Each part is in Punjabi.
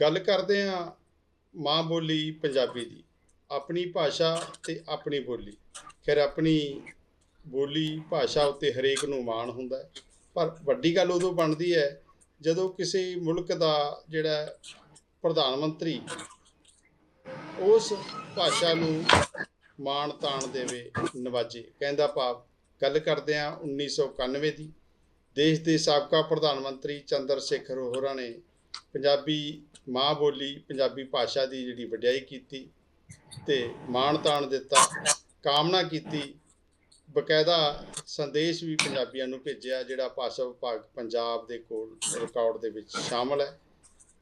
ਗੱਲ ਕਰਦੇ ਹਾਂ ਮਾਂ ਬੋਲੀ ਪੰਜਾਬੀ ਦੀ, ਆਪਣੀ ਭਾਸ਼ਾ ਤੇ ਆਪਣੀ ਬੋਲੀ। ਖੈਰ, ਆਪਣੀ ਬੋਲੀ, ਭਾਸ਼ਾ ਉੱਤੇ ਹਰੇਕ ਨੂੰ ਮਾਣ ਹੁੰਦਾ ਹੈ, ਪਰ ਵੱਡੀ ਗੱਲ ਉਦੋਂ ਬਣਦੀ ਹੈ ਜਦੋਂ ਕਿਸੇ ਮੁਲਕ ਦਾ ਜਿਹੜਾ ਪ੍ਰਧਾਨ ਮੰਤਰੀ ਉਸ ਭਾਸ਼ਾ ਨੂੰ ਮਾਣ ਤਾਣ ਦੇਵੇ, ਨਵਾਜੇ। ਕਹਿੰਦਾ ਭਾਵ, ਗੱਲ ਕਰਦੇ ਆ 1991 ਦੀ। ਦੇਸ਼ ਦੇ ਸਾਬਕਾ ਪ੍ਰਧਾਨ ਮੰਤਰੀ ਚੰਦਰ ਸ਼ੇਖਰ ਹੋਰਾਂ ਨੇ ਪੰਜਾਬੀ ਮਾਂ ਬੋਲੀ ਪੰਜਾਬੀ ਭਾਸ਼ਾ ਦੀ ਜਿਹੜੀ ਵਡਿਆਈ ਕੀਤੀ ਤੇ ਮਾਣ ਤਾਣ ਦਿੱਤਾ, ਕਾਮਨਾ ਕੀਤੀ, ਬਕਾਇਦਾ ਸੰਦੇਸ਼ ਵੀ ਪੰਜਾਬੀਆਂ ਨੂੰ ਭੇਜਿਆ, ਜਿਹੜਾ ਭਾਸ਼ਾ ਵਿਭਾਗ ਪੰਜਾਬ ਦੇ ਕੋਲ ਰਿਕਾਰਡ ਦੇ ਵਿੱਚ ਸ਼ਾਮਲ ਹੈ।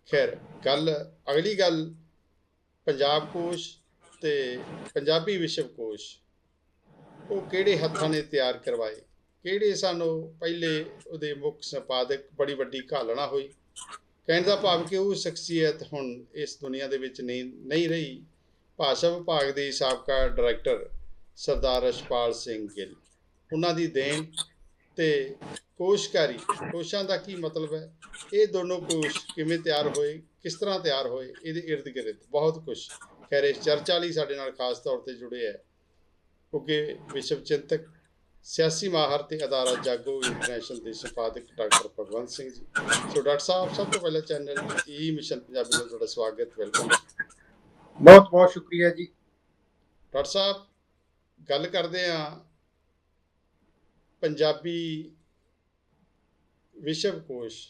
ਖੈਰ, ਗੱਲ, ਅਗਲੀ ਗੱਲ, ਪੰਜਾਬ ਕੋਸ਼ ਤੇ ਪੰਜਾਬੀ ਵਿਸ਼ਵ ਕੋਸ਼, ਉਹ ਕਿਹੜੇ ਹੱਥਾਂ ਨੇ ਤਿਆਰ ਕਰਵਾਏ? ਕਿਹੜੇ ਸਾਨੂੰ ਪਹਿਲੇ ਉਹਦੇ ਮੁੱਖ ਸੰਪਾਦਕ ਬੜੀ ਵੱਡੀ ਘਾਲਣਾ ਹੋਈ। ਕਹਿਣ ਦਾ ਭਾਵ ਕਿ ਉਹ ਸ਼ਖਸੀਅਤ ਹੁਣ ਇਸ ਦੁਨੀਆ ਦੇ ਵਿੱਚ ਨਹੀਂ ਨਹੀਂ ਰਹੀ। ਭਾਸ਼ਾ ਵਿਭਾਗ ਦੇ ਸਾਬਕਾ ਡਾਇਰੈਕਟਰ ਸਰਦਾਰ ਰਸ਼ਪਾਲ ਸਿੰਘ ਗਿੱਲ। ਉਹਨਾਂ ਦੀ ਦੇਣ ਤੇ ਕੋਸ਼ਕਾਰੀ, ਕੋਸ਼ਾਂ ਦਾ ਕੀ ਮਤਲਬ ਹੈ? ਇਹ ਦੋਨੋਂ ਕੋਸ਼ ਕਿਵੇਂ ਤਿਆਰ ਹੋਏ? ਕਿਸ ਤਰ੍ਹਾਂ ਤਿਆਰ ਹੋਏ? ਇਹਦੇ ਇਰਦ ਗਿਰਦ ਬਹੁਤ ਕੁਝ ਖੈਰ ਇਸ ਚਰਚਾ ਲਈ ਸਾਡੇ ਨਾਲ ਖਾਸ ਤੌਰ ਤੇ ਜੁੜੇ ਹੈ। ਕਿਉਂਕਿ ਵਿਸ਼ਵ ਚਿੰਤਕ ਸਿਆਸੀ ਮਾਹਰ ਤੇ ਅਦਾਰਾ ਜਾਗੋ ਇੰਟਰਨੈਸ਼ਨਲ ਦੇ ਸੰਪਾਦਕ doctor Bhagwant Singh ji. So doctor ਸਾਹਿਬ ਸਭ ਤੋਂ ਪਹਿਲਾਂ ਚੈਨਲ ਈ ਮਿਸ਼ਨ ਪੰਜਾਬੀ ਦਾ ਤੁਹਾਡਾ ਸਵਾਗਤ ਵੈਲਕਮ ਬਹੁਤ ਬਹੁਤ ਸ਼ੁਕਰੀਆ ਜੀ। ਡਾਕਟਰ ਸਾਹਿਬ ਗੱਲ ਕਰਦੇ ਆ ਪੰਜਾਬੀ ਵਿਸ਼ਵ ਕੋਸ਼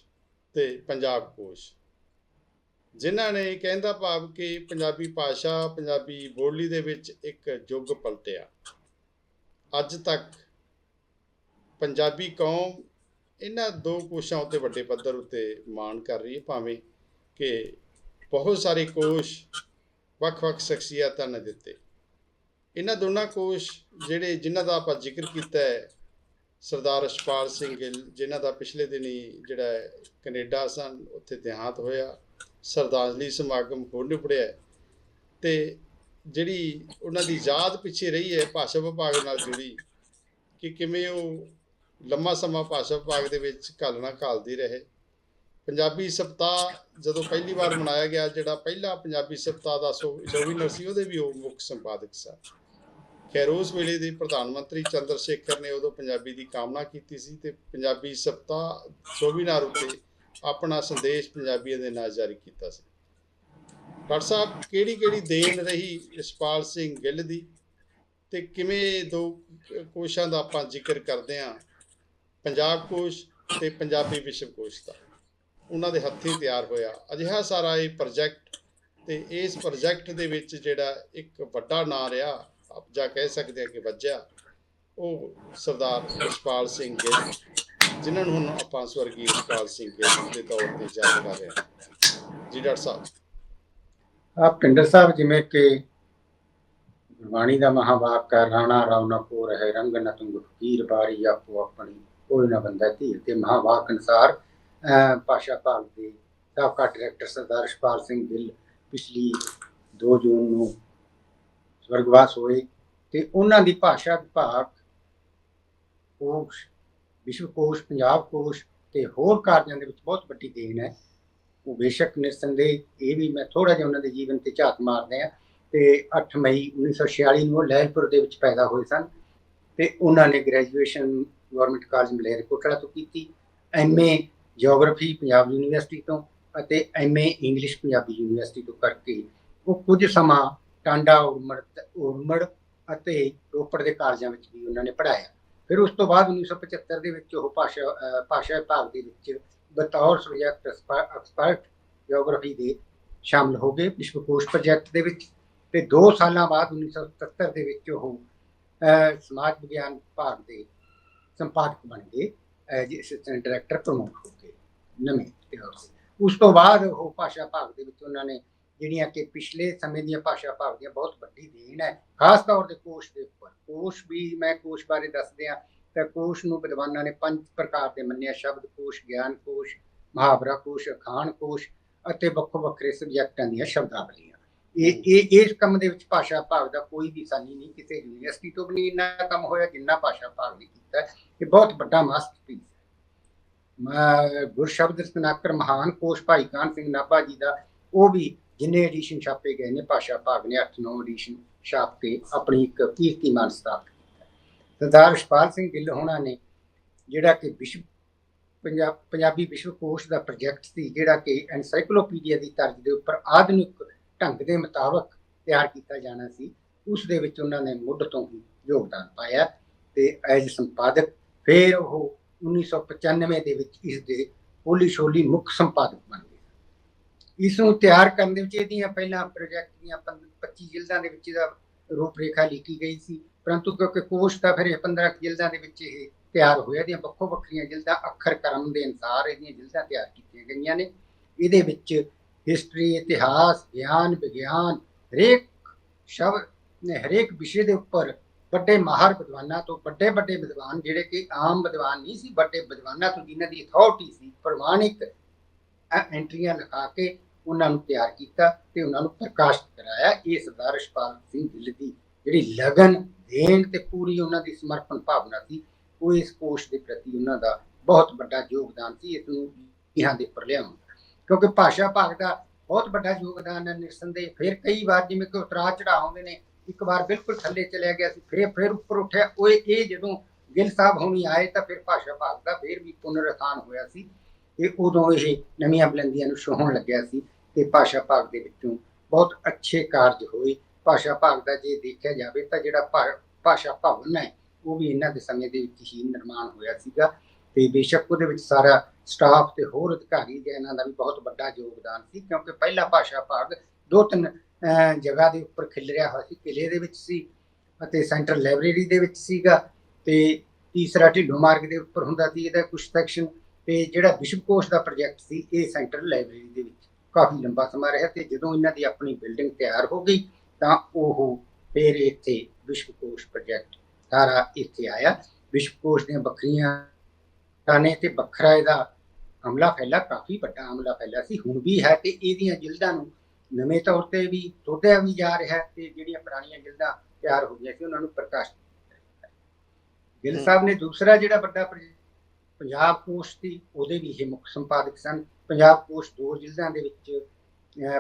ਤੇ ਪੰਜਾਬ ਕੋਸ਼। ਜਿਨ੍ਹਾਂ ਨੇ ਕਹਿੰਦਾ ਭਾਵ ਕਿ ਪੰਜਾਬੀ ਭਾਸ਼ਾ ਪੰਜਾਬੀ ਬੋਲੀ ਦੇ ਵਿੱਚ ਇੱਕ ਯੁੱਗ ਪਲਟਿਆ। ਅੱਜ ਤੱਕ ਪੰਜਾਬੀ ਕੌਮ ਇਹਨਾਂ ਦੋ ਕੋਸ਼ਾਂ ਉੱਤੇ ਵੱਡੇ ਪੱਧਰ ਉੱਤੇ ਮਾਣ ਕਰ ਰਹੀ ਹੈ, ਭਾਵੇਂ ਕਿ ਬਹੁਤ ਸਾਰੇ ਕੋਸ਼ ਵੱਖ-ਵੱਖ ਸ਼ਖਸੀਅਤਾਂ ਨੇ ਦਿੱਤੇ ਇਹਨਾਂ ਦੋਨਾਂ ਕੋਸ਼ ਜਿਹੜੇ ਜਿਨ੍ਹਾਂ ਦਾ ਆਪਾਂ ਜ਼ਿਕਰ ਕੀਤਾ ਹੈ, ਸਰਦਾਰ ਰਸ਼ਪਾਲ ਸਿੰਘ ਗਿੱਲ ਜਿਨ੍ਹਾਂ ਦਾ ਪਿਛਲੇ ਦਿਨੀ ਜਿਹੜਾ ਹੈ ਕੈਨੇਡਾ ਸਨ, ਉੱਥੇ ਦੇਹਾਂਤ ਹੋਇਆ ਸਰਦਾਰਲੀ ਸਮਾਗਮ ਹੋ ਨਿਪੜਿਆ ਹੈ। ਤੇ ਜਿਹੜੀ ਉਹਨਾਂ ਦੀ ਯਾਦ ਪਿੱਛੇ ਰਹੀ ਹੈ, ਭਾਸ਼ਾ ਵਿਭਾਗ ਨਾਲ ਜੁੜੀ ਕਿ ਕਿਵੇਂ ਉਹ ਲੰਮਾ ਸਮਾਂ ਭਾਸ਼ਾ ਵਿਭਾਗ ਦੇ ਵਿੱਚ ਘਾਲਣਾ ਘਾਲਦੀ ਰਹੇ। ਪੰਜਾਬੀ ਸਪਤਾਹ ਜਦੋਂ ਪਹਿਲੀ ਵਾਰ ਮਨਾਇਆ ਗਿਆ, ਜਿਹੜਾ ਪਹਿਲਾ ਪੰਜਾਬੀ ਸਪਤਾਹ ਦਾ ਸੋਵੀਨਰ ਸੀ, ਉਹਦੇ ਵੀ ਉਹ ਮੁੱਖ ਸੰਪਾਦਕ ਸਨ। ਖੈਰ, ਉਸ ਵੇਲੇ ਦੇ ਪ੍ਰਧਾਨ ਮੰਤਰੀ ਚੰਦਰ ਸ਼ੇਖਰ ਨੇ ਉਦੋਂ ਪੰਜਾਬੀ ਦੀ ਕਾਮਨਾ ਕੀਤੀ ਸੀ ਤੇ ਪੰਜਾਬੀ ਸਪਤਾਹ ਸੋਵੀਨਾਰ ਉੱਤੇ ਆਪਣਾ ਸੰਦੇਸ਼ ਪੰਜਾਬੀਆਂ ਦੇ ਨਾਲ ਜਾਰੀ ਕੀਤਾ ਸੀ। ਡਾਕਟਰ ਸਾਹਿਬ ਕਿਹੜੀ ਕਿਹੜੀ ਦੇਣ ਰਹੀ ਇਸਪਾਲ ਸਿੰਘ ਗਿੱਲ ਦੀ ਤੇ ਕਿਵੇਂ ਦੋ ਕੋਸ਼ਾਂ ਦਾ ਆਪਾਂ ਜ਼ਿਕਰ ਕਰਦੇ ਹਾਂ? ਪੰਜਾਬ ਕੋਸ਼ ਤੇ ਪੰਜਾਬੀ ਵਿਸ਼ਵ ਕੋਸ਼ ਦਾ। ਉਹਨਾਂ ਦੇ ਹੱਥੀਂ ਤਿਆਰ ਹੋਇਆ ਅਜਿਹਾ ਸਾਰਾ ਇਹ ਪ੍ਰੋਜੈਕਟ ਤੇ ਇਸ ਪ੍ਰੋਜੈਕਟ ਦੇ ਵਿੱਚ ਜਿਹੜਾ ਇੱਕ ਵੱਡਾ ਨਾਂ ਰਿਹਾ, ਆਪ ਜਾ ਕਹਿ ਸਕਦੇ ਆ ਕਿ ਵੱਜਿਆ, ਉਹ ਸਰਦਾਰ ਇਸਪਾਲ ਸਿੰਘ ਗਿੱਲ, ਜਿਨ੍ਹਾਂ ਨੂੰ ਹੁਣ ਆਪਾਂ ਸਵਰਗੀ ਇਸਪਾਲ ਸਿੰਘ ਗਿੱਲ ਦੇ ਤੌਰ ਤੇ ਯਾਦ ਕਰ ਰਹੇ ਹਾਂ। ਜੀ ਡਾਕਟਰ ਸਾਹਿਬ। ਆ ਪਿੰਡਰ ਸਾਹਿਬ ਜਿਵੇਂ ਕਿ ਗੁਰਬਾਣੀ ਦਾ ਮਹਾਵਾਕ ਰਾਣਾ ਰੌਣਾ ਕੋ ਰਹੇ ਰੰਗ ਨ ਫਕੀਰ ਬਾਰੀ ਆਪੋ ਆਪਣੀ ਕੋਈ ਨਾ ਬੰਦਾ ਧੀਰ ਤੇ ਮਹਾਵਾਕ ਅਨੁਸਾਰ ਅਹ, ਭਾਸ਼ਾ ਭਾਗ ਦੇ ਸਾਬਕਾ ਡਾਇਰੈਕਟਰ ਸਰਦਾਰ ਸ਼ਪਾਲ ਸਿੰਘ ਗਿੱਲ ਪਿਛਲੀ 2 ਜੂਨ ਨੂੰ ਸਵਰਗਵਾਸ ਹੋਏ ਤੇ ਉਹਨਾਂ ਦੀ ਭਾਸ਼ਾ ਵਿਭਾਗ ਕੋਸ਼ ਵਿਸ਼ਵ ਕੋਸ਼ ਪੰਜਾਬ ਕੋਸ਼ ਤੇ ਹੋਰ ਕਾਰਜਾਂ ਦੇ ਵਿੱਚ ਬਹੁਤ ਵੱਡੀ ਦੇਣ ਹੈ। ਉਹ ਬੇਸ਼ੱਕ ਨਿਰਸੰਦੇਹ ਇਹ ਵੀ ਮੈਂ ਥੋੜਾ ਜਿਹਾ ਉਹਨਾਂ ਦੇ ਜੀਵਨ ਤੇ ਝਾਤ ਮਾਰਦੇ ਆ ਤੇ 8 ਮਈ 1946 ਨੂੰ ਉਹ ਲਹਿਲਪੁਰ ਦੇ ਵਿੱਚ ਪੈਦਾ ਹੋਏ ਸਨ। ਤੇ ਉਹਨਾਂ ਨੇ ਗ੍ਰੈਜੂਏਸ਼ਨ ਗਵਰਨਮੈਂਟ ਕਾਲਜ ਮਲੇਰਕੋਟਲਾ ਤੋਂ ਕੀਤੀ ਐਮਏ ਜੀਓਗ੍ਰਾਫੀ ਪੰਜਾਬ ਯੂਨੀਵਰਸਿਟੀ ਤੋਂ ਅਤੇ ਐਮਏ ਇੰਗਲਿਸ਼ ਪੰਜਾਬੀ ਯੂਨੀਵਰਸਿਟੀ ਤੋਂ ਕਰਕੇ ਉਹ ਕੁਝ ਸਮਾਂ ਟਾਂਡਾ ਉਰਮੜ ਉਰਮੜ ਅਤੇ ਰੋਪੜ ਦੇ ਕਾਲਜਾਂ ਵਿੱਚ ਵੀ ਉਹਨਾਂ ਨੇ ਪੜ੍ਹਾਇਆ। ਫਿਰ ਉਸ ਤੋਂ ਬਾਅਦ 1975 ਦੇ ਵਿੱਚ ਉਹ ਭਾਸ਼ਾ ਭਾਸ਼ਾ ਵਿਭਾਗ ਦੇ ਵਿੱਚ ਬਤੌਰ ਸਬਜੈਕਟ ਐਕਸਪਰਟ ਜੀਓਗ੍ਰਾਫੀ ਦੇ ਸ਼ਾਮਲ ਹੋ ਗਏ, ਵਿਸ਼ਵਕੋਸ਼ ਪ੍ਰੋਜੈਕਟ ਦੇ ਵਿੱਚ। ਤੇ 2 ਸਾਲਾਂ ਬਾਅਦ 1977 ਦੇ ਵਿੱਚ ਉਹ ਸਮਾਜ ਵਿਗਿਆਨ ਵਿਭਾਗ ਦੇ ਸੰਪਾਦਕ ਬਣ ਗਏ ਐਜ ਅਸਿਸਟੈਂਟ ਡਾਇਰੈਕਟਰ ਪ੍ਰਮੋਟ ਹੋ ਗਏ ਨਵੇਂ ਉਸ ਤੋਂ ਬਾਅਦ ਉਹ ਭਾਸ਼ਾ ਭਾਗ ਦੇ ਵਿੱਚ ਉਹਨਾਂ ਨੇ ਜਿਹੜੀਆਂ ਕਿ ਪਿਛਲੇ ਸਮੇਂ ਦੀਆਂ ਭਾਸ਼ਾ ਭਾਗ ਦੀਆਂ ਬਹੁਤ ਵੱਡੀ ਦੇਣ ਹੈ, ਖਾਸ ਤੌਰ ਤੇ ਕੋਸ਼ ਦੇ ਉੱਪਰ। ਕੋਸ਼ ਵੀ ਮੈਂ ਕੋਸ਼ ਬਾਰੇ ਦੱਸਦੇ ਆ ਤਾਂ ਕੋਸ਼ ਨੂੰ ਵਿਦਵਾਨਾਂ ਨੇ ਪੰਜ ਪ੍ਰਕਾਰ ਦੇ ਮੰਨਿਆ, ਸ਼ਬਦ ਕੋਸ਼, ਗਿਆਨ ਕੋਸ਼, ਮੁਹਾਵਰਾ ਕੋਸ਼, ਅਖਾਣ ਕੋਸ਼ ਅਤੇ ਵੱਖੋ ਵੱਖਰੇ ਸਬਜੈਕਟਾਂ ਦੀਆਂ ਸ਼ਬਦਾਵਲੀਆਂ। ਇਹ ਇਹ ਇਸ ਕੰਮ ਦੇ ਵਿੱਚ ਭਾਸ਼ਾ ਭਾਗ ਦਾ ਕੋਈ ਵੀ ਸਾਨੀ ਨਹੀਂ, ਕਿਸੇ ਯੂਨੀਵਰਸਿਟੀ ਤੋਂ ਵੀ ਨਹੀਂ ਇੰਨਾ ਕੰਮ ਹੋਇਆ ਜਿੰਨਾ ਭਾਸ਼ਾ ਭਾਗ ਨੇ ਕੀਤਾ। ਇਹ ਬਹੁਤ ਵੱਡਾ ਮਾਸਟਰਪੀਸ ਹੈ। ਗੁਰਸ਼ਬਦ ਸਨਾਕਰ ਮਹਾਨ ਕੋਸ਼ ਭਾਈ ਕਾਨ ਸਿੰਘ ਨਾਭਾ ਜੀ ਦਾ, ਉਹ ਵੀ ਜਿੰਨੇ ਐਡੀਸ਼ਨ ਛਾਪੇ ਗਏ ਨੇ, ਭਾਸ਼ਾ ਭਾਗ ਨੇ 8-9 ਐਡੀਸ਼ਨ ਛਾਪ ਕੇ ਆਪਣੀ ਇੱਕ ਕੀਰਤੀਮਾਨ ਸਥਾਪਿਤ ਕੀਤਾ। ਸਰਦਾਰ ਰਛਪਾਲ ਸਿੰਘ ਗਿੱਲ ਹੋਣਾ ਨੇ ਜਿਹੜਾ ਕਿ ਵਿਸ਼ਵ ਪੰਜਾਬ ਪੰਜਾਬੀ ਵਿਸ਼ਵਕੋਸ਼ ਦਾ ਪ੍ਰੋਜੈਕਟ ਸੀ, ਜਿਹੜਾ ਕਿ ਐਨਸਾਈਕਲੋਪੀਡੀਆ ਦੀ ਤਰਜ਼ ਦੇ ਉੱਪਰ ਆਧੁਨਿਕ ਢੰਗ ਦੇ ਮੁਤਾਬਕ ਤਿਆਰ ਕੀਤਾ ਜਾਣਾ ਸੀ, ਉਸ ਦੇ ਵਿੱਚ ਉਹਨਾਂ ਨੇ ਮੁੱਢ ਤੋਂ ਹੀ ਯੋਗਦਾਨ ਪਾਇਆ ਤੇ ਐਜ ਸੰਪਾਦਕ ਫਿਰ ਉਹ 1995 ਦੇ ਵਿੱਚ ਇਸ ਦੇ ਹੋਲੀ ਸ਼ੋਲੀ ਮੁੱਖ ਸੰਪਾਦਕ ਬਣ ਗਏ। ਇਸ ਨੂੰ ਤਿਆਰ ਕਰਨ ਦੇ ਵਿੱਚ ਇਹਦੀਆਂ ਪਹਿਲਾਂ ਪ੍ਰੋਜੈਕਟ ਦੀਆਂ ਪੰਦ- 25 ਜਿਲਦਾਂ ਦੇ ਵਿੱਚ ਇਹਦਾ ਰੂਪਰੇਖਾ ਲਿਖੀ ਗਈ ਸੀ, ਪਰੰਤੂ ਕਿਉਂਕਿ ਕੋਸ਼ ਤਾਂ ਫਿਰ ਇਹ 15 ਕੁ ਜਿਲਦਾਂ ਦੇ ਵਿੱਚ ਇਹ ਤਿਆਰ ਹੋਇਆ, ਇਹਦੀਆਂ ਵੱਖੋ ਵੱਖਰੀਆਂ ਜਿਲਦਾਂ ਅੱਖਰ ਕਰਮ ਦੇ ਅਨੁਸਾਰ ਇਹਦੀਆਂ ਜਿਲਦਾਂ ਤਿਆਰ ਕੀਤੀਆਂ ਗਈਆਂ ਨੇ। ਇਹਦੇ ਵਿੱਚ ਹਿਸਟਰੀ, ਇਤਿਹਾਸ, ਗਿਆਨ, ਵਿਗਿਆਨ, ਹਰੇਕ ਸ਼ਬਦ ਨੇ ਹਰੇਕ ਵਿਸ਼ੇ ਦੇ ਉੱਪਰ ਵੱਡੇ ਮਾਹਰ ਵਿਦਵਾਨਾਂ ਤੋਂ ਵੱਡੇ ਵੱਡੇ ਵਿਦਵਾਨ ਜਿਹੜੇ ਕਿ ਆਮ ਵਿਦਵਾਨ ਨਹੀਂ ਸੀ, ਵੱਡੇ ਵਿਦਵਾਨਾਂ ਤੋਂ ਜਿਨ੍ਹਾਂ ਦੀ ਅਥਾਰਟੀ ਸੀ ਪ੍ਰਮਾਣਿਕ ਐਂਟਰੀਆਂ ਲਿਖਾ ਕੇ ਉਹਨਾਂ ਨੂੰ ਤਿਆਰ ਕੀਤਾ ਤੇ ਉਹਨਾਂ ਨੂੰ ਪ੍ਰਕਾਸ਼ਿਤ ਕਰਾਇਆ ਇਹ ਸਰਦਾਰ ਰਛਪਾਲ ਸਿੰਘ ਗਿੱਲ ਦੀ। ਜਿਹੜੀ ਲਗਨ, ਦੇਣ ਤੇ ਪੂਰੀ ਉਹਨਾਂ ਦੀ ਸਮਰਪਣ ਭਾਵਨਾ ਸੀ, ਉਹ ਇਸ ਕੋਸ਼ ਦੇ ਪ੍ਰਤੀ ਉਹਨਾਂ ਦਾ ਬਹੁਤ ਵੱਡਾ ਯੋਗਦਾਨ ਸੀ, ਇਸ ਨੂੰ ਇਹਾਂ ਦੇ ਉੱਪਰ ਲਿਆਉਣ ਕਿਉਂਕਿ ਭਾਸ਼ਾ ਭਾਗ ਦਾ ਬਹੁਤ ਵੱਡਾ ਯੋਗਦਾਨ ਹੈ ਨਿਰਸੰਦੇਹ ਫਿਰ ਕਈ ਵਾਰ ਜਿਵੇਂ ਕਿ ਉਤਰਾ ਚੜਾਉਂਦੇ ਨੇ, ਇੱਕ ਵਾਰ ਬਿਲਕੁਲ ਥੱਲੇ ਚਲਿਆ ਗਿਆ ਸੀ, ਫਿਰ ਫਿਰ ਉੱਪਰ ਉੱਠਿਆ। ਉਹ ਇਹ ਜਦੋਂ ਗਿੱਲ ਸਾਹਿਬ ਹੋਣੀ ਆਏ ਤਾਂ ਫਿਰ ਭਾਸ਼ਾ ਭਾਗ ਦਾ ਫਿਰ ਵੀ ਪੁਨਰਥਾਨ ਹੋਇਆ ਸੀ ਤੇ ਉਦੋਂ ਇਹ ਨਵੀਆਂ ਬੁਲੰਦੀਆਂ ਨੂੰ ਛੋਹਣ ਲੱਗਿਆ ਸੀ ਤੇ ਭਾਸ਼ਾ ਭਾਗ ਦੇ ਵਿੱਚੋਂ ਬਹੁਤ ਅੱਛੇ ਕਾਰਜ ਹੋਏ। ਭਾਸ਼ਾ ਭਾਗ ਦਾ ਜੇ ਦੇਖਿਆ ਜਾਵੇ ਤਾਂ ਜਿਹੜਾ ਭਾ- ਭਾਸ਼ਾ ਭਵਨ ਹੈ, ਉਹ ਵੀ ਇਹਨਾਂ ਦੇ ਸਮੇਂ ਦੇ ਵਿੱਚ ਹੀ ਨਿਰਮਾਣ ਹੋਇਆ ਸੀਗਾ। ਤੇ ਬੇਸ਼ੱਕ ਉਹਦੇ ਵਿੱਚ ਸਾਰਾ ਸਟਾਫ ਤੇ ਹੋਰ ਅਧਿਕਾਰੀ ਦੇ ਇਹਨਾਂ ਦਾ ਵੀ ਬਹੁਤ ਵੱਡਾ ਯੋਗਦਾਨ ਸੀ, ਕਿਉਂਕਿ ਪਹਿਲਾ ਭਾਸ਼ਾ ਭਾਗ ਦੋ ਤਿੰਨ ਜਗ੍ਹਾ ਦੇ ਉੱਪਰ ਖਿਲ ਰਿਹਾ ਹੋਇਆ ਸੀ ਕਿਲੇ ਦੇ ਵਿੱਚ ਸੀ ਅਤੇ ਸੈਂਟਰਲ ਲਾਇਬ੍ਰੇਰੀ ਦੇ ਵਿੱਚ ਸੀਗਾ ਤੇ ਤੀਸਰਾ ਢਿੱਲੋਂ ਮਾਰਗ ਦੇ ਉੱਪਰ ਹੁੰਦਾ ਸੀ, ਇਹਦਾ ਕੁਝ ਸੈਕਸ਼ਨ ਤੇ ਜਿਹੜਾ ਵਿਸ਼ਵਕੋਸ਼ ਦਾ ਪ੍ਰੋਜੈਕਟ ਸੀ, ਇਹ ਸੈਂਟਰਲ ਲਾਇਬ੍ਰੇਰੀ ਦੇ ਵਿੱਚ ਕਾਫੀ ਲੰਬਾ ਸਮਾਂ ਰਿਹਾ ਤੇ ਜਦੋਂ ਇਹਨਾਂ ਦੀ ਆਪਣੀ ਬਿਲਡਿੰਗ ਤਿਆਰ ਹੋ ਗਈ ਤਾਂ ਉਹ ਫਿਰ ਇੱਥੇ ਵਿਸ਼ਵਕੋਸ਼ ਪ੍ਰੋਜੈਕਟ ਸਾਰਾ ਇੱਥੇ ਆਇਆ। ਵਿਸ਼ਵਕੋਸ਼ ਦੀਆਂ ਵੱਖਰੀਆਂ ਟਾਣੇ ਤੇ ਵੱਖਰਾ ਇਹਦਾ ਹਮਲਾ ਫੈਲਾ ਕਾਫੀ ਵੱਡਾ ਹਮਲਾ ਫੈਲਾ ਸੀ। ਹੁਣ ਵੀ ਹੈ ਤੇ ਇਹਦੀਆਂ ਜਿਲਦਾਂ ਨੂੰ ਨਵੇਂ ਤੌਰ ਤੇ ਵੀ ਤੋੜਿਆ ਵੀ ਜਾ ਰਿਹਾ ਤੇ ਜਿਹੜੀਆਂ ਪੁਰਾਣੀਆਂ ਜਿਲਦਾਂ ਤਿਆਰ ਹੋ ਗਈਆਂ ਸੀ ਉਹਨਾਂ ਨੂੰ ਪ੍ਰਕਾਸ਼ਿਤ ਗਿੱਲ। ਸਾਹਿਬ ਨੇ ਦੂਸਰਾ ਜਿਹੜਾ ਵੱਡਾ ਪੰਜਾਬ ਕੋਸ਼ ਸੀ ਉਹਦੇ ਵੀ ਇਹ ਮੁੱਖ ਸੰਪਾਦਕ ਸਨ। ਪੰਜਾਬ ਕੋਸ਼ ਦੋ ਜਿਲਦਾਂ ਦੇ ਵਿੱਚ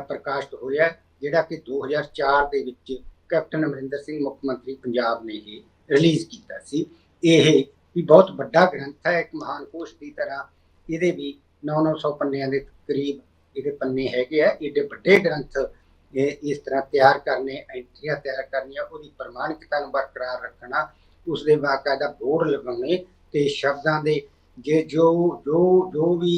ਪ੍ਰਕਾਸ਼ਿਤ ਹੋਇਆ ਜਿਹੜਾ ਕਿ 2004 ਦੇ ਵਿੱਚ ਕੈਪਟਨ ਅਮਰਿੰਦਰ ਸਿੰਘ ਮੁੱਖ ਮੰਤਰੀ ਪੰਜਾਬ ਨੇ ਇਹ ਰਿਲੀਜ਼ ਕੀਤਾ ਸੀ। ਇਹ ਵੀ ਬਹੁਤ ਵੱਡਾ ਗ੍ਰੰਥ ਹੈ, ਇੱਕ ਮਹਾਨ ਕੋਸ਼ ਦੀ ਤਰ੍ਹਾਂ। ਇਹਦੇ ਵੀ 9-900 ਪੰਨਿਆਂ ਦੇ ਕਰੀਬ ਇਹਦੇ ਪੰਨੇ ਹੈਗੇ ਆ। ਏਡੇ ਵੱਡੇ ਗ੍ਰੰਥ ਇਸ ਤਰ੍ਹਾਂ ਤਿਆਰ ਕਰਨੇ, ਐਂਟਰੀਆਂ ਤਿਆਰ ਕਰਨੀਆਂ, ਉਹਦੀ ਪ੍ਰਮਾਣਿਕਤਾ ਨੂੰ ਬਰਕਰਾਰ ਰੱਖਣਾ ਉਸ ਦੇ ਬਾਕਾਇਦਾ ਬੋਰਡ ਲਗਾਉਣੇ ਤੇ ਸ਼ਬਦਾਂ ਦੇ ਜੇ ਜੋ ਜੋ ਜੋ ਵੀ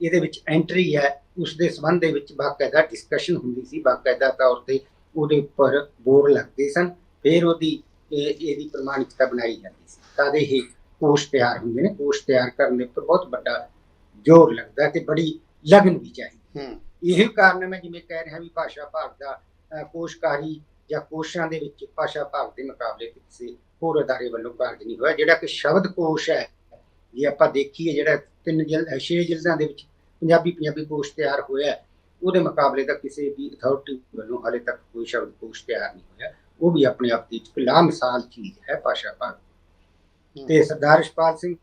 ਇਹਦੇ ਵਿੱਚ ਐਂਟਰੀ ਹੈ ਉਸ ਦੇ ਸੰਬੰਧ ਦੇ ਵਿੱਚ ਬਾਕਾਇਦਾ ਡਿਸਕਸ਼ਨ ਹੁੰਦੀ ਸੀ। ਬਾਕਾਇਦਾ ਤੌਰ ਤੇ ਉਹਦੇ ਉੱਪਰ ਬੋਰਡ ਲੱਗਦੇ ਸਨ। ਫਿਰ ਉਹਦੀ ਇਹਦੀ ਪ੍ਰਮਾਣਿਕਤਾ ਬਣਾਈ ਜਾਂਦੀ ਸੀ। ਤਦ ਇਹ ਕੋਸ਼ ਤਿਆਰ ਹੁੰਦੇ ਨੇ ਕੋਸ਼ ਤਿਆਰ ਕਰਨ ਦੇ ਉੱਪਰ ਬਹੁਤ ਵੱਡਾ ਜ਼ੋਰ ਲੱਗਦਾ ਤੇ ਬੜੀ ਲਗਨ ਵੀ ਚਾਹੀਦੀ। ਹੂੰ। ਇਹੀ ਕਾਰਨ ਹੈ ਮੈਂ ਜਿਵੇਂ ਕਹਿ ਰਿਹਾ ਵੀ ਭਾਸ਼ਾ ਭਾਗ ਦਾ ਕੋਸ਼ਕਾਰੀ ਜਾਂ ਕੋਸ਼ਾਂ ਦੇ ਵਿੱਚ ਭਾਸ਼ਾ ਭਾਗ ਦੇ ਮੁਕਾਬਲੇ ਕਿਸੇ ਹੋਰ ਅਦਾਰੇ ਵੱਲੋਂ ਕਾਰਜ ਨਹੀਂ ਹੋਇਆ। ਜਿਹੜਾ ਕਿ ਸ਼ਬਦ ਕੋਸ਼ ਹੈ ਜੇ ਆਪਾਂ ਦੇਖੀਏ ਜਿਹੜਾ ਤਿੰਨ ਜਿਲ ਅਹ, ਛੇ ਜਿਲਦਾਂ ਦੇ ਵਿੱਚ ਪੰਜਾਬੀ ਪੰਜਾਬੀ ਕੋਸ਼ ਤਿਆਰ ਹੋਇਆ ਉਹਦੇ ਮੁਕਾਬਲੇ ਤਾਂ ਕਿਸੇ ਵੀ ਅਥਾਰਟੀ ਵੱਲੋਂ ਹਾਲੇ ਤੱਕ ਕੋਈ ਸ਼ਬਦ ਕੋਸ਼ ਤਿਆਰ ਨਹੀਂ ਹੋਇਆ। ਉਹ ਵੀ ਆਪਣੇ ਆਪ ਦੀ ਇੱਕ ਲਾਮਿਸਾਲ ਚੀਜ਼ ਹੈ ਭਾਸ਼ਾ ਭਾਗ। ਤੇ ਸਰਦਾਰ ਰਛਪਾਲ ਸਿੰਘ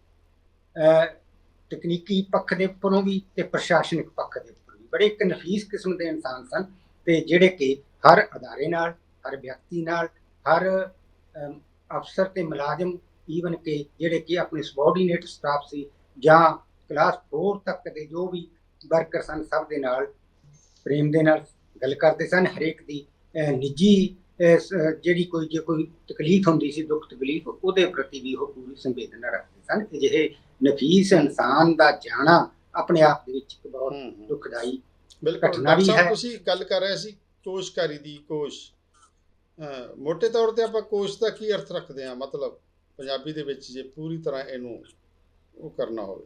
ਤਕਨੀਕੀ ਪੱਖ ਦੇ ਉੱਪਰੋਂ ਵੀ ਤੇ ਪ੍ਰਸ਼ਾਸਨਿਕ ਪੱਖ ਦੇ ਉੱਪਰ ਵੀ। ਬੜੇ ਇੱਕ ਨਫੀਸ ਕਿਸਮ ਦੇ ਇਨਸਾਨ ਸਨ ਤੇ ਜਿਹੜੇ ਕਿ ਹਰ ਅਦਾਰੇ ਨਾਲ ਹਰ ਵਿਅਕਤੀ ਨਾਲ ਹਰ ਅਫਸਰ ਤੇ ਮੁਲਾਜ਼ਮ ਈਵਨ ਕਿ ਜਿਹੜੇ ਕਿ ਆਪਣੇ ਸਬੋਰਡੀਨੇਟ ਸਟਾਫ ਸੀ ਜਾਂ ਕਲਾਸ 4 ਤੱਕ ਦੇ ਜੋ ਵੀ ਵਰਕਰ ਸਨ ਸਭ ਦੇ ਨਾਲ ਪ੍ਰੇਮ ਦੇ ਨਾਲ ਗੱਲ ਕਰਦੇ ਸਨ। ਹਰੇਕ ਦੀ ਅਹ, ਨਿੱਜੀ ਜਿਹੜੀ ਕੋਈ ਜੇ ਕੋਈ ਤਕਲੀਫ ਹੁੰਦੀ ਸੀ ਦੁੱਖ ਤਕਲੀਫ ਉਹਦੇ ਪ੍ਰਤੀ ਵੀ ਉਹ ਪੂਰੀ ਸੰਵੇਦਨਾ ਰੱਖਦੇ ਸਨ ਅਜਿਹੇ ਨਫੀਸ ਇਨਸਾਨ ਦਾ ਜਾਣਾ ਆਪਣੇ ਆਪ ਦੇ ਵਿੱਚ ਇੱਕ ਬਹੁਤ। ਦੁਖਦਾਈ ਬਿਲਕੁਲ ਘਟਨਾ ਡਾਕਟਰ ਵੀ ਸਾਹਿਬ ਹੈ। ਤੁਸੀਂ ਗੱਲ ਕਰ ਰਹੇ ਸੀ ਕੋਸ਼ਕਾਰੀ ਦੀ ਕੋਸ਼ ਮੋٹے ਤੌਰ ਤੇ ਆਪਾਂ ਕੋਸ਼ ਦਾ ਕੀ ਅਰਥ ਰੱਖਦੇ ਹਾਂ ਮਤਲਬ ਪੰਜਾਬੀ ਦੇ ਵਿੱਚ ਜੇ ਪੂਰੀ ਤਰ੍ਹਾਂ ਇਹਨੂੰ ਉਹ ਕਰਨਾ ਹੋਵੇ